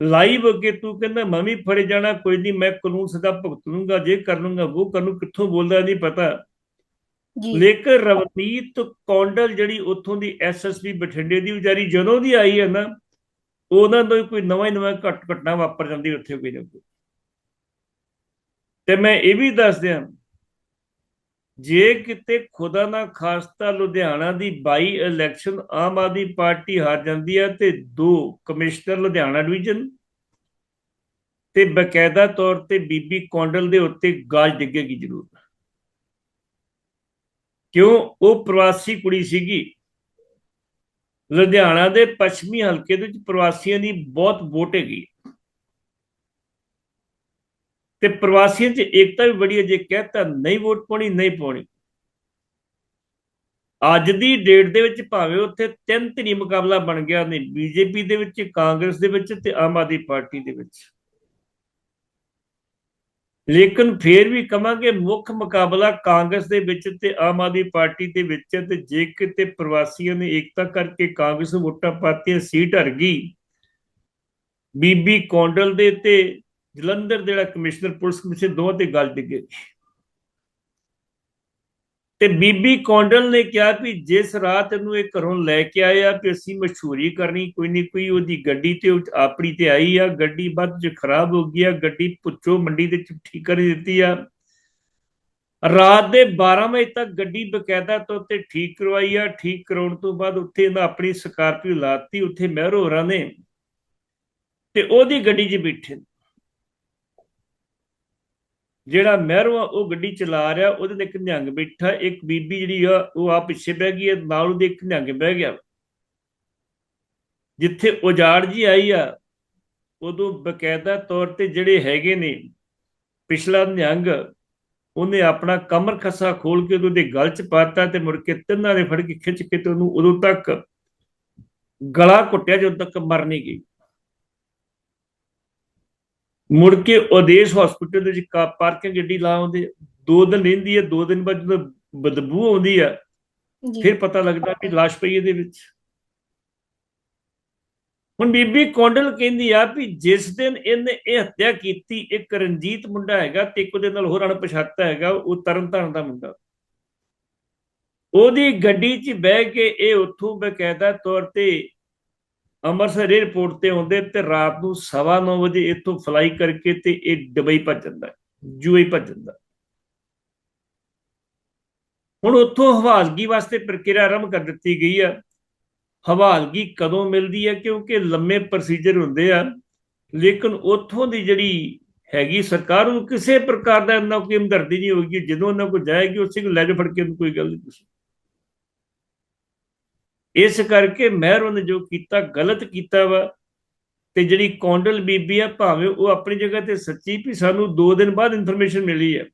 ਲਾਈਵ ਅੱਗੇ ਤੂੰ ਕਹਿੰਦਾ ਮੈਂ ਵੀ ਫੜੇ ਜਾਣਾ ਕੋਈ ਨਹੀਂ ਮੈਂ ਕਾਨੂੰਨ ਸਜ਼ਾ ਭੁਗਤ ਲੂੰਗਾ ਜੇ ਕਰ ਲੂੰਗਾ ਉਹ ਕਰ ਲੂੰ ਕਿੱਥੋਂ ਬੋਲਦਾ ਨਹੀਂ ਪਤਾ। ਜੀ। ਲੇਕਿਨ ਰਵਨੀਤ ਕੌਂਡਲ ਜਿਹੜੀ ਉੱਥੋਂ ਦੀ ਐਸਐਸਪੀ ਬਠਿੰਡੇ ਦੀ ਵਿਚਾਰੀ ਜਦੋਂ ਦੀ ਆਈ ਹੈ ਨਾ ਉਹਨਾਂ ਤੋਂ ਕੋਈ ਨਵਾਂ ਹੀ ਨਵਾਂ ਘਟ ਘਟਨਾ ਵਾਪਰ ਜਾਂਦੀ ਉੱਥੇ ਕੋਈ ਨਾ ਕੋਈ ਤੇ ਮੈਂ ਇਹ ਵੀ ਦੱਸ ਦਿਆਂ ਜੇ ਕਿਤੇ ਖੁਦਾ ਨਾ ਖਾਸਤਾ ਲੁਧਿਆਣਾ ਦੀ by election Aam Aadmi party ਹਾਰ ਜਾਂਦੀ ਹੈ ਤੇ ਦੋ ਕਮਿਸ਼ਨਰ ਲੁਧਿਆਣਾ ਡਿਵੀਜ਼ਨ ਤੇ ਬਕਾਇਦਾ ਤੌਰ ਤੇ ਬੀਬੀ ਕੌਂਡਲ ਦੇ ਉੱਤੇ ਗਾਜ ਡਿੱਗੇਗੀ ਜ਼ਰੂਰ ਕਿਉਂ? ਉਹ ਪ੍ਰਵਾਸੀ ਕੁੜੀ ਸੀਗੀ। ਲੁਧਿਆਣਾ ਦੇ ਪੱਛਮੀ ਹਲਕੇ ਦੇ ਵਿੱਚ ਪ੍ਰਵਾਸੀਆਂ ਦੀ ਬਹੁਤ ਵੋਟ ਹੈਗੀ। ਤੇ ਪ੍ਰਵਾਸੀਆਂ 'ਚ ਏਕਤਾ ਵੀ ਬੜੀ ਹੈ, ਜੇ ਕਹਤਾ ਨਹੀਂ ਵੋਟ ਪਾਉਣੀ, ਨਹੀਂ ਪਾਉਣੀ। ਅੱਜ ਦੀ ਡੇਟ ਦੇ ਵਿੱਚ ਭਾਵੇਂ ਉੱਥੇ ਤਿੰਨ ਧਿਰੀ ਮੁਕਾਬਲਾ ਬਣ ਗਿਆ ਨੇ ਬੀਜੇਪੀ ਦੇ ਵਿੱਚ, ਕਾਂਗਰਸ ਦੇ ਵਿੱਚ ਤੇ ਆਮ ਆਦਮੀ ਪਾਰਟੀ ਦੇ ਵਿੱਚ। ਲੇਕਿਨ ਫੇਰ ਵੀ ਕਵਾਂਗੇ ਮੁੱਖ ਮੁਕਾਬਲਾ ਕਾਂਗਰਸ ਦੇ ਵਿੱਚ ਤੇ ਆਮ ਆਦਮੀ ਪਾਰਟੀ ਦੇ ਵਿੱਚ ਤੇ ਜੇ ਕਿਤੇ ਪ੍ਰਵਾਸੀਆਂ ਨੇ ਏਕਤਾ ਕਰਕੇ ਕਾਂਗਰਸ ਨੂੰ ਵੋਟਾਂ ਪਾਤੀਆਂ, ਸੀਟ ਹਰ ਗਈ। ਬੀਬੀ ਕੌਂਡਲ ਦੇ ਤੇ ਜਲੰਧਰ ਜਿਹੜਾ ਕਮਿਸ਼ਨਰ, ਪੁਲਿਸ ਕਮਿਸ਼ਨ ਦੋਵਾਂ ਤੇ ਗੱਲ ਡਿੱਗੇ। ਤੇ ਬੀਬੀ ਕੌਂਡਲ ਨੇ ਕਿਹਾ ਵੀ ਜਿਸ ਰਾਤ ਇਹਨੂੰ ਇਹ ਘਰੋਂ ਲੈ ਕੇ ਆਇਆ ਵੀ ਅਸੀਂ ਮਸ਼ਹੂਰੀ ਕਰਨੀ, ਕੋਈ ਨਹੀਂ ਕੋਈ ਉਹਦੀ ਗੱਡੀ ਤੇ ਆਪਣੀ ਤੇ ਆਈ ਆ, ਗੱਡੀ ਵੱਧ ਚ ਖਰਾਬ ਹੋ ਗਈ ਆ, ਗੱਡੀ ਪੁੱਛੋ ਮੰਡੀ ਦੇ ਚਿੱਠੀ ਕਰ ਦਿੱਤੀ ਆ। ਰਾਤ ਦੇ 12 ਵਜੇ ਤੱਕ ਗੱਡੀ ਬਕਾਇਦਾ ਤੌਰ ਤੇ ਠੀਕ ਕਰਵਾਈ ਆ, ਠੀਕ ਕਰਾਉਣ ਤੋਂ ਬਾਅਦ ਉੱਥੇ ਇਹਨਾਂ ਆਪਣੀ ਸਕਾਰਪੀਓ ਲਾਤੀ, ਉੱਥੇ ਮਹਿਰੋ ਹੋਰਾਂ ਨੇ ਤੇ ਉਹਦੀ ਗੱਡੀ 'ਚ ਬੈਠੇ। ਜਿਹੜਾ ਮਹਿਰੋ ਆ ਉਹ ਗੱਡੀ ਚਲਾ ਰਿਹਾ, ਉਹਦੇ ਤੇ ਇੱਕ ਨਿਹੰਗ ਬੈਠਾ, ਇੱਕ ਬੀਬੀ ਜਿਹੜੀ ਆ, ਉਹ ਆ ਪਿੱਛੇ ਬਹਿ ਗਈ ਨਾਲ ਉਹਦੇ ਇੱਕ ਨਿਹੰਗ ਬਹਿ ਗਿਆ। ਜਿੱਥੇ ਉਜਾੜ ਜੀ ਆਈ ਆ, ਉਦੋਂ ਬਕਾਇਦਾ ਤੌਰ ਤੇ ਜਿਹੜੇ ਹੈਗੇ ਨੇ, ਪਿਛਲਾ ਨਿਹੰਗ, ਉਹਨੇ ਆਪਣਾ ਕਮਰ ਖਸਾ ਖੋਲ ਕੇ ਉਹਦੇ ਗਲ 'ਚ ਪਾਤਾ ਤੇ ਮੁੜ ਕੇ ਤਿੰਨਾਂ ਨੇ ਫੜ ਕੇ ਖਿੱਚ ਕੇ ਤੇ ਉਹਨੂੰ ਉਦੋਂ ਤੱਕ ਗਲਾ ਘੁੱਟਿਆ ਜਦੋਂ ਤੱਕ ਮਰ ਨਹੀਂ ਗਈ। ਮੁੜ ਕੇ ਉਦੇਸ਼ ਹਸਪੀਟਲ ਦੇ ਵਿੱਚ ਪਾਰਕਿੰਗ ਗੱਡੀ ਲਾਉਂਦੇ ਦੋ ਦਿਨ ਰਹਿੰਦੀ ਹੈ ਦੋ ਦਿਨ ਬਾਅਦ ਜਦੋਂ ਬਦਬੂ ਆਉਂਦੀ ਜੀ। ਫਿਰ ਪਤਾ ਲੱਗਦਾ ਕਿ ਲਾਸ਼ ਪਈ ਇਹਦੇ ਵਿੱਚ। ਹੁਣ ਬੀਬੀ ਕੌਂਡਲ ਕਹਿੰਦੀ ਆ ਵੀ ਜਿਸ ਦਿਨ ਇਹਨੇ ਇਹ ਹੱਤਿਆ ਕੀਤੀ ਇੱਕ ਰਣਜੀਤ ਮੁੰਡਾ ਹੈਗਾ ਤੇ ਇੱਕ ਉਹਦੇ ਨਾਲ ਹੋਰ ਅਣਪਛਾਤਾ ਹੈਗਾ ਉਹ ਤਰਨਤਾਰਨ ਦਾ ਮੁੰਡਾ। ਉਹਦੀ ਗੱਡੀ 'ਚ ਬਹਿ ਕੇ ਇਹ ਉੱਥੋਂ ਬਕਾਇਦਾ ਤੌਰ ਤੇ ਅੰਮ੍ਰਿਤਸਰ 에ਅਰਪੋਰਟ ਤੇ ਆਉਂਦੇ ਤੇ ਰਾਤ ਨੂੰ 9:30 ਵਜੇ ਇੱਥੋਂ ਫਲਾਈ ਕਰਕੇ ਤੇ ਇਹ ਦੁਬਈ ਭੱਜ ਜਾਂਦਾ ਯੂਏ ਭੱਜ ਜਾਂਦਾ ਹੁਣ ਉੱਥੋਂ ਹਵਾਲਗੀ ਵਾਸਤੇ ਪ੍ਰਕਿਰਿਆ ਆਰੰਭ ਕਰ ਦਿੱਤੀ ਗਈ ਆ। ਹਵਾਲਗੀ ਕਦੋਂ ਮਿਲਦੀ ਹੈ ਕਿਉਂਕਿ ਲੰਮੇ ਪ੍ਰੋਸੀਜਰ ਹੁੰਦੇ ਆ। ਲੇਕਿਨ ਉੱਥੋਂ ਦੀ ਜਿਹੜੀ ਹੈਗੀ ਸਰਕਾਰ ਨੂੰ ਕਿਸੇ ਪ੍ਰਕਾਰ ਦਾ ਇੰਨਾ ਕੋਈ ਹਮਦਰਦੀ ਨਹੀਂ ਹੋਗੀ ਜਦੋਂ ਉਹਨਾਂ ਕੋਲ ਜਾਏਗੀ, ਉਸੇ ਨੂੰ ਲੈ ਜਾ ਫੜ ਕੇ ਕੋਈ ਗੱਲ ਨਹੀਂ ਤੁਸੀਂ ਇਸ ਕਰਕੇ ਮਹਿਰ ਨੇ ਜੋ ਕੀਤਾ, ਗਲਤ ਕੀਤਾ ਵਾ, ਤੇ ਜਿਹੜੀ ਕੌਂਡਲ ਬੀਬੀ ਆ, ਭਾਵੇਂ ਉਹ ਆਪਣੀ ਜਗ੍ਹਾ ਤੇ ਸੱਚੀ ਵੀ ਸਾਨੂੰ 2 ਦਿਨ ਬਾਅਦ ਇਨਫੋਰਮੇਸ਼ਨ ਮਿਲੀ ਹੈ,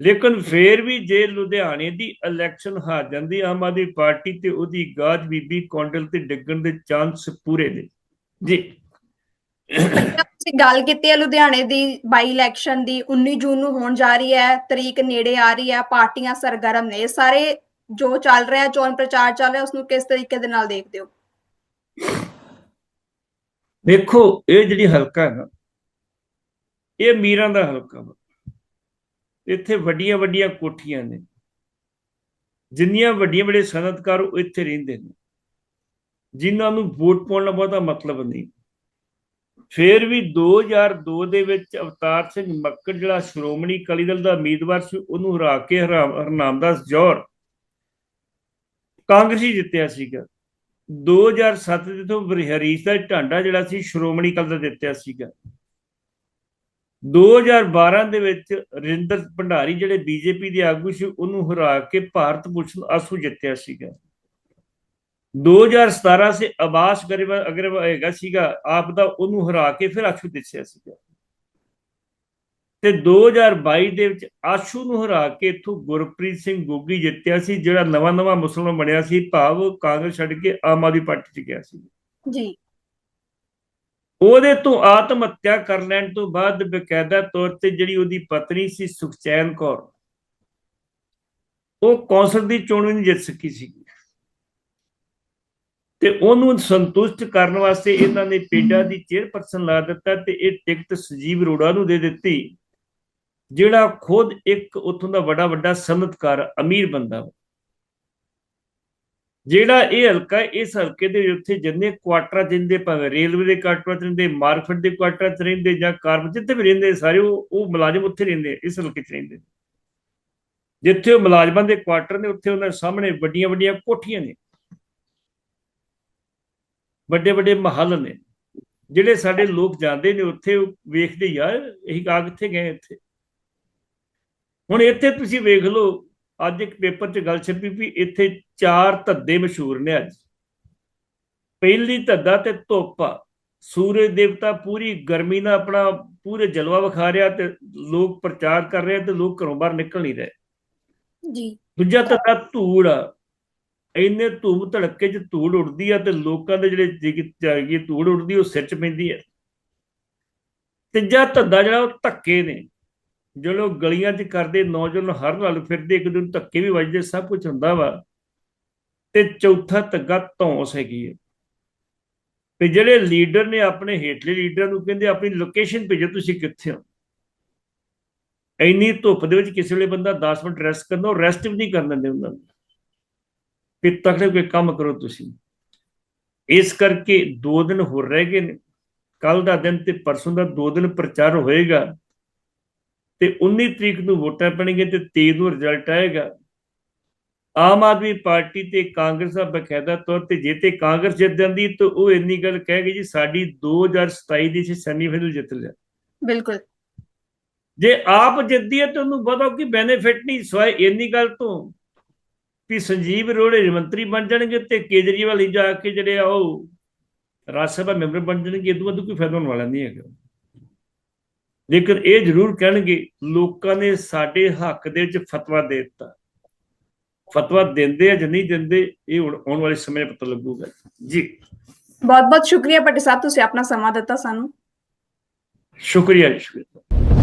ਲੇਕਿਨ ਫੇਰ ਵੀ ਜੇ ਲੁਧਿਆਣੇ ਦੀ ਇਲੈਕਸ਼ਨ ਹਾਰ ਜਾਂਦੀ, ਆਮ ਆਦਮੀ ਪਾਰਟੀ ਤੇ ਉਹਦੀ ਗਾਜ ਬੀਬੀ ਕੌਂਡਲ ਤੇ ਡਿੱਗਣ ਦੇ ਚਾਂਸ ਪੂਰੇ ਨੇ। ਜੀ। ਤੁਸੀਂ ਗੱਲ ਕੀਤੀ ਹੈ, ਲੁਧਿਆਣੇ ਦੀ ਬਾਈ ਇਲੈਕਸ਼ਨ ਦੀ 19 ਜੂਨ ਨੂੰ ਹੋਣ ਜਾ ਰਹੀ ਹੈ, ਤਰੀਕ ਨੇੜੇ ਆ ਰਹੀ ਹੈ, ਪਾਰਟੀਆਂ ਸਰਗਰਮ ਨੇ, ਇਹ ਸਾਰੇ ਜੋ ਚੱਲ ਰਿਹਾ, ਚੋਣ ਪ੍ਰਚਾਰ ਚੱਲ ਰਿਹਾ ਉਸ ਨੂੰ ਕਿਸ ਤਰੀਕੇ ਦੇ ਨਾਲ ਦੇਖਦੇ ਹੋ? ਦੇਖੋ, ਇਹ ਜਿਹੜੀ ਹਲਕਾ ਹੈ ਨਾ, ਇਹ ਅਮੀਰਾਂ ਦਾ ਹਲਕਾ ਵਾ। ਇੱਥੇ ਵੱਡੀਆਂ ਵੱਡੀਆਂ ਕੋਠੀਆਂ ਨੇ। ਜਿੰਨੀਆਂ ਵੱਡੀਆਂ ਵੱਡੇ ਸਨਅਤਕਾਰ ਉਹ ਇੱਥੇ ਰਹਿੰਦੇ ਨੇ। ਜਿਨ੍ਹਾਂ ਨੂੰ ਵੋਟ ਪਾਉਣ ਦਾ ਬਹੁਤਾ ਮਤਲਬ ਨਹੀਂ। ਫਿਰ ਵੀ 2002 ਦੇ ਵਿੱਚ ਅਵਤਾਰ ਸਿੰਘ ਮੱਕੜ, ਜਿਹੜਾ ਸ਼੍ਰੋਮਣੀ ਅਕਾਲੀ ਦਲ ਦਾ ਉਮੀਦਵਾਰ ਸੀ, ਉਹਨੂੰ ਹਰਾ ਕੇ ਹਰਾ- ਹਰਨਾਮਦਾਸ ਜੋਰ ਕਾਂਗਰਸੀ ਜਿੱਤਿਆ ਸੀਗਾ। 2007 ਦੇ ਤੋਂ ਹਰੀਸ਼ ਦਾ ਢਾਂਡਾ ਜਿਹੜਾ ਸੀ, ਸ਼੍ਰੋਮਣੀ ਅਕਾਲੀ ਦਲ ਜਿੱਤਿਆ ਸੀਗਾ। 2012 ਦੇ ਵਿੱਚ ਰਿੰਦਰ ਭੰਡਾਰੀ ਜਿਹੜੇ ਬੀਜੇਪੀ ਦੇ ਆਗੂ ਸੀ, ਉਹਨੂੰ ਹਰਾ ਕੇ ਭਾਰਤ ਭੂਸ਼ਣ ਆਸੂ ਜਿੱਤਿਆ ਸੀਗਾ। 2017 ਸੇ ਅਬਾਸ ਗਰੇਵਾ ਅਗਰ ਹੈਗਾ ਸੀਗਾ, ਆਪ ਦਾ ਉਹਨੂੰ ਹਰਾ ਕੇ ਫਿਰ ਆਸ਼ੂ ਦਿੱਸਿਆ ਸੀਗਾ। ਤੇ 2022 ਦੇ ਵਿੱਚ ਆਸ਼ੂ ਨੂੰ ਹਰਾ ਕੇ ਇਥੋਂ ਗੁਰਪ੍ਰੀਤ ਸਿੰਘ ਗੋਗੀ ਜਿੱਤਿਆ ਸੀ ਜਿਹੜਾ ਨਵਾਂ ਨਵਾਂ ਮੁਸਲਮਾਨ ਬਣਿਆ ਸੀ ਭਾਵ ਕਾਂਗਰਸ ਛੱਡ ਕੇ ਆਮ ਆਦਮੀ ਪਾਰਟੀ 'ਚ ਗਿਆ ਸੀ। ਜੀ। ਉਹਦੇ ਤੋਂ ਆਤਮ ਹੱਤਿਆ ਕਰ ਲੈਣ ਤੋਂ ਬਾਅਦ ਬਕਾਇਦਾ ਤੌਰ ਤੇ ਜਿਹੜੀ ਉਹਦੀ ਪਤਨੀ ਸੀ ਸੁਖਚੈਨ ਕੌਰ ਉਹ ਕੌਂਸਲ ਦੀ ਚੋਣ ਵੀ ਨਹੀਂ ਜਿੱਤ ਸਕੀ ਸੀ। ਤੇ ਉਹਨੂੰ ਸੰਤੁਸ਼ਟ ਕਰਨ ਵਾਸਤੇ ਇਹਨਾਂ ਨੇ ਪੇਡਾ ਦੀ ਚੇਅਰਪਰਸਨ ਲਾ ਦਿੱਤਾ ਤੇ ਇਹ ਟਿਕਟ ਸਜੀਵ ਅਰੋੜਾ ਨੂੰ ਦੇ ਦਿੱਤੀ। ਜਿਹੜਾ ਖੁਦ ਇੱਕ ਉੱਥੋਂ ਦਾ ਵੱਡਾ ਵੱਡਾ ਸਨਅਤਕਾਰ ਅਮੀਰ ਬੰਦਾ ਵਾ। ਜਿਹੜਾ ਇਹ ਹਲਕਾ ਇਸ ਹਲਕੇ ਦੇ ਉੱਤੇ ਜਿੰਨੇ ਕੁਆਟਰਾਂ ਚ ਰਹਿੰਦੇ, ਭਾਵੇਂ ਰੇਲਵੇ ਦੇ ਕੁਆਟਰਾਂ ਚ ਰਹਿੰਦੇ, ਮਾਰਕੀਟ ਦੇ ਕੁਆਟਰਾਂ ਚ ਰਹਿੰਦੇ ਜਾਂ ਕਾਰਬ ਜਿੱਥੇ ਵੀ ਰਹਿੰਦੇ, ਸਾਰੇ ਉਹ ਉਹ ਮੁਲਾਜ਼ਮ ਉੱਥੇ ਰਹਿੰਦੇ, ਇਸ ਹਲਕੇ ਚ ਰਹਿੰਦੇ। ਜਿੱਥੇ ਉਹ ਮੁਲਾਜ਼ਮਾਂ ਦੇ ਕੁਆਟਰ ਨੇ, ਉੱਥੇ ਉਹਨਾਂ ਸਾਹਮਣੇ ਵੱਡੀਆਂ ਵੱਡੀਆਂ ਕੋਠੀਆਂ ਨੇ। ਵੱਡੇ ਵੱਡੇ ਮਹੱਲ ਨੇ। ਜਿਹੜੇ ਸਾਡੇ ਲੋਕ ਜਾਂਦੇ ਨੇ, ਉੱਥੇ ਉਹ ਵੇਖਦੇ, ਯਾਰ ਇਹ ਆ ਕਿੱਥੇ ਗਏ ਇੱਥੇ? ਹੁਣ ਇੱਥੇ ਤੁਸੀਂ ਵੇਖ ਲਓ ਅੱਜ ਇੱਕ ਪੇਪਰ 'ਚ ਗੱਲ ਛਪੀ ਵੀ ਇੱਥੇ ਚਾਰ ਧੱਦੇ ਮਸ਼ਹੂਰ ਨੇ ਅੱਜ। ਪਹਿਲੀ ਧੱਦਾ ਤੇ ਧੁੱਪ। ਸੂਰਜ ਦੇਵਤਾ ਪੂਰੀ ਗਰਮੀ ਨਾਲ ਆਪਣਾ ਪੂਰੇ ਜਲਵਾ ਵਿਖਾ ਰਿਹਾ ਤੇ ਲੋਕ ਪ੍ਰਚਾਰ ਕਰ ਰਹੇ ਤੇ ਲੋਕ ਘਰੋਂ ਬਾਹਰ ਨਿਕਲ ਨਹੀਂ ਰਹੇ। ਜੀ। ਦੂਜਾ ਧੱਦਾ ਧੂੜ। ਇੰਨੇ ਧੂਮ ਧੜਕੇ 'ਚ ਧੂੜ ਉੱਡਦੀ ਆ ਤੇ ਲੋਕਾਂ ਦੇ ਜਿਹੜੇ ਜਾਗੀ ਧੂੜ ਉੱਡਦੀ ਉਹ ਸਿਰ 'ਚ ਪੈਂਦੀ ਹੈ ਤੀਜਾ ਧੱਦਾ ਜਿਹੜਾ ਉਹ ਧੱਕੇ ਨੇ। ਜੋ ਲੋਕ ਗਲੀਆਂ 'ਚ ਕਰਦੇ, ਨੌਜਵਾਨ ਹਰ ਨਾਲ ਫਿਰਦੇ, ਇੱਕ ਦੂਜੇ ਧੱਕੇ ਵੀ ਵੱਜਦੇ, ਸਭ ਕੁਝ ਹੁੰਦਾ ਵਾ। ਤੇ ਚੌਥਾ ਧੱਗਾ ਧੌਂਸ ਹੈਗੀ ਹੈ ਤੇ ਜਿਹੜੇ ਲੀਡਰ ਨੇ ਆਪਣੇ ਹੇਠਲੇ ਲੀਡਰਾਂ ਨੂੰ ਕਹਿੰਦੇ, ਆਪਣੀ ਲੋਕੇਸ਼ਨ ਭੇਜੋ, ਤੁਸੀਂ ਕਿੱਥੇ ਹੋ? ਇੰਨੀ ਧੁੱਪ ਦੇ ਵਿੱਚ ਕਿਸੇ ਵੇਲੇ ਬੰਦਾ 10 ਮਿੰਟ ਰੈਸਟ ਕਰਦਾ ਉਹ ਰੈਸਟ ਵੀ ਨਹੀਂ ਕਰਨ ਦਿੰਦੇ ਉਹਨਾਂ ਨੂੰ। ਕਿ ਤਕੜੇ ਕੋਈ ਕੰਮ ਕਰੋ ਤੁਸੀਂ। ਇਸ ਕਰਕੇ 2 ਦਿਨ ਹੋਰ ਰਹਿ ਗਏ ਨੇ। ਕੱਲ ਦਾ ਦਿਨ ਤੇ ਪਰਸੋਂ ਦਾ 2 ਦਿਨ ਪ੍ਰਚਾਰ ਹੋਏਗਾ। ਤੇ 19 ਤਰੀਕ ਨੂੰ ਵੋਟਾਂ ਪੈਣਗੀਆਂ ਤੇ 23 ਨੂੰ ਰਿਜ਼ਲਟ ਆਏਗਾ। ਆਮ ਆਦਮੀ ਪਾਰਟੀ ਤੇ ਕਾਂਗਰਸ ਦਾ ਬਕਾਇਦਾ ਤੌਰ ਤੇ ਜੇ ਤੇ ਕਾਂਗਰਸ ਜਿੱਤ ਜਾਂਦੀ ਤਾਂ ਉਹ ਇੰਨੀ ਗੱਲ ਕਹੇਗੀ ਜੀ ਸਾਡੀ 2027 ਦੀ ਸੈਮੀਫਾਈਨਲ ਜਿੱਤ ਲਿਆ। ਬਿਲਕੁਲ। ਜੇ ਆਪ ਜਿੱਤਦੀ ਹੈ ਤਾਂ ਉਹਨੂੰ ਬਹੁਤਾ ਕੀ ਬੈਨੀਫਿਟ ਨਹੀਂ ਸਵਾਏ ਇੰਨੀ ਗੱਲ ਤੋਂ ਵੀ ਸੰਜੀਵ ਅਰੋੜੇ ਮੰਤਰੀ ਬਣ ਜਾਣਗੇ ਤੇ ਕੇਜਰੀਵਾਲ ਹੀ ਜਾ ਕੇ ਜਿਹੜੇ ਆ ਉਹ ਰਾਜ ਸਭਾ ਮੈਂਬਰ ਬਣ ਜਾਣਗੇ ਇਹ ਤੋਂ ਵੱਧ ਕੋਈ ਫਾਇਦਾ ਹੋਣ ਵਾਲਾ ਨਹੀਂ ਹੈਗਾ। ਲੇਕਿਨ ਇਹ ਜ਼ਰੂਰ ਕਹਿਣਗੇ ਲੋਕਾਂ ਨੇ ਸਾਡੇ ਹੱਕ ਦੇ ਵਿੱਚ ਫਤਵਾ ਦੇ ਦਿੱਤਾ। ਫਤਵਾ ਦਿੰਦੇ ਆ ਜਾਂ ਨਹੀਂ ਦਿੰਦੇ ਇਹ ਹੁਣ ਆਉਣ ਵਾਲੇ ਸਮੇਂ ਪਤਾ ਲੱਗੂਗਾ। ਜੀ। ਬਹੁਤ ਬਹੁਤ ਸ਼ੁਕਰੀਆ ਭੱਟੀ ਸਾਹਿਬ ਤੁਸੀਂ ਆਪਣਾ ਸਮਾਂ ਦਿੱਤਾ ਸਾਨੂੰ। ਸ਼ੁਕਰੀਆ ਜੀ ਸ਼ੁਕਰੀਆ।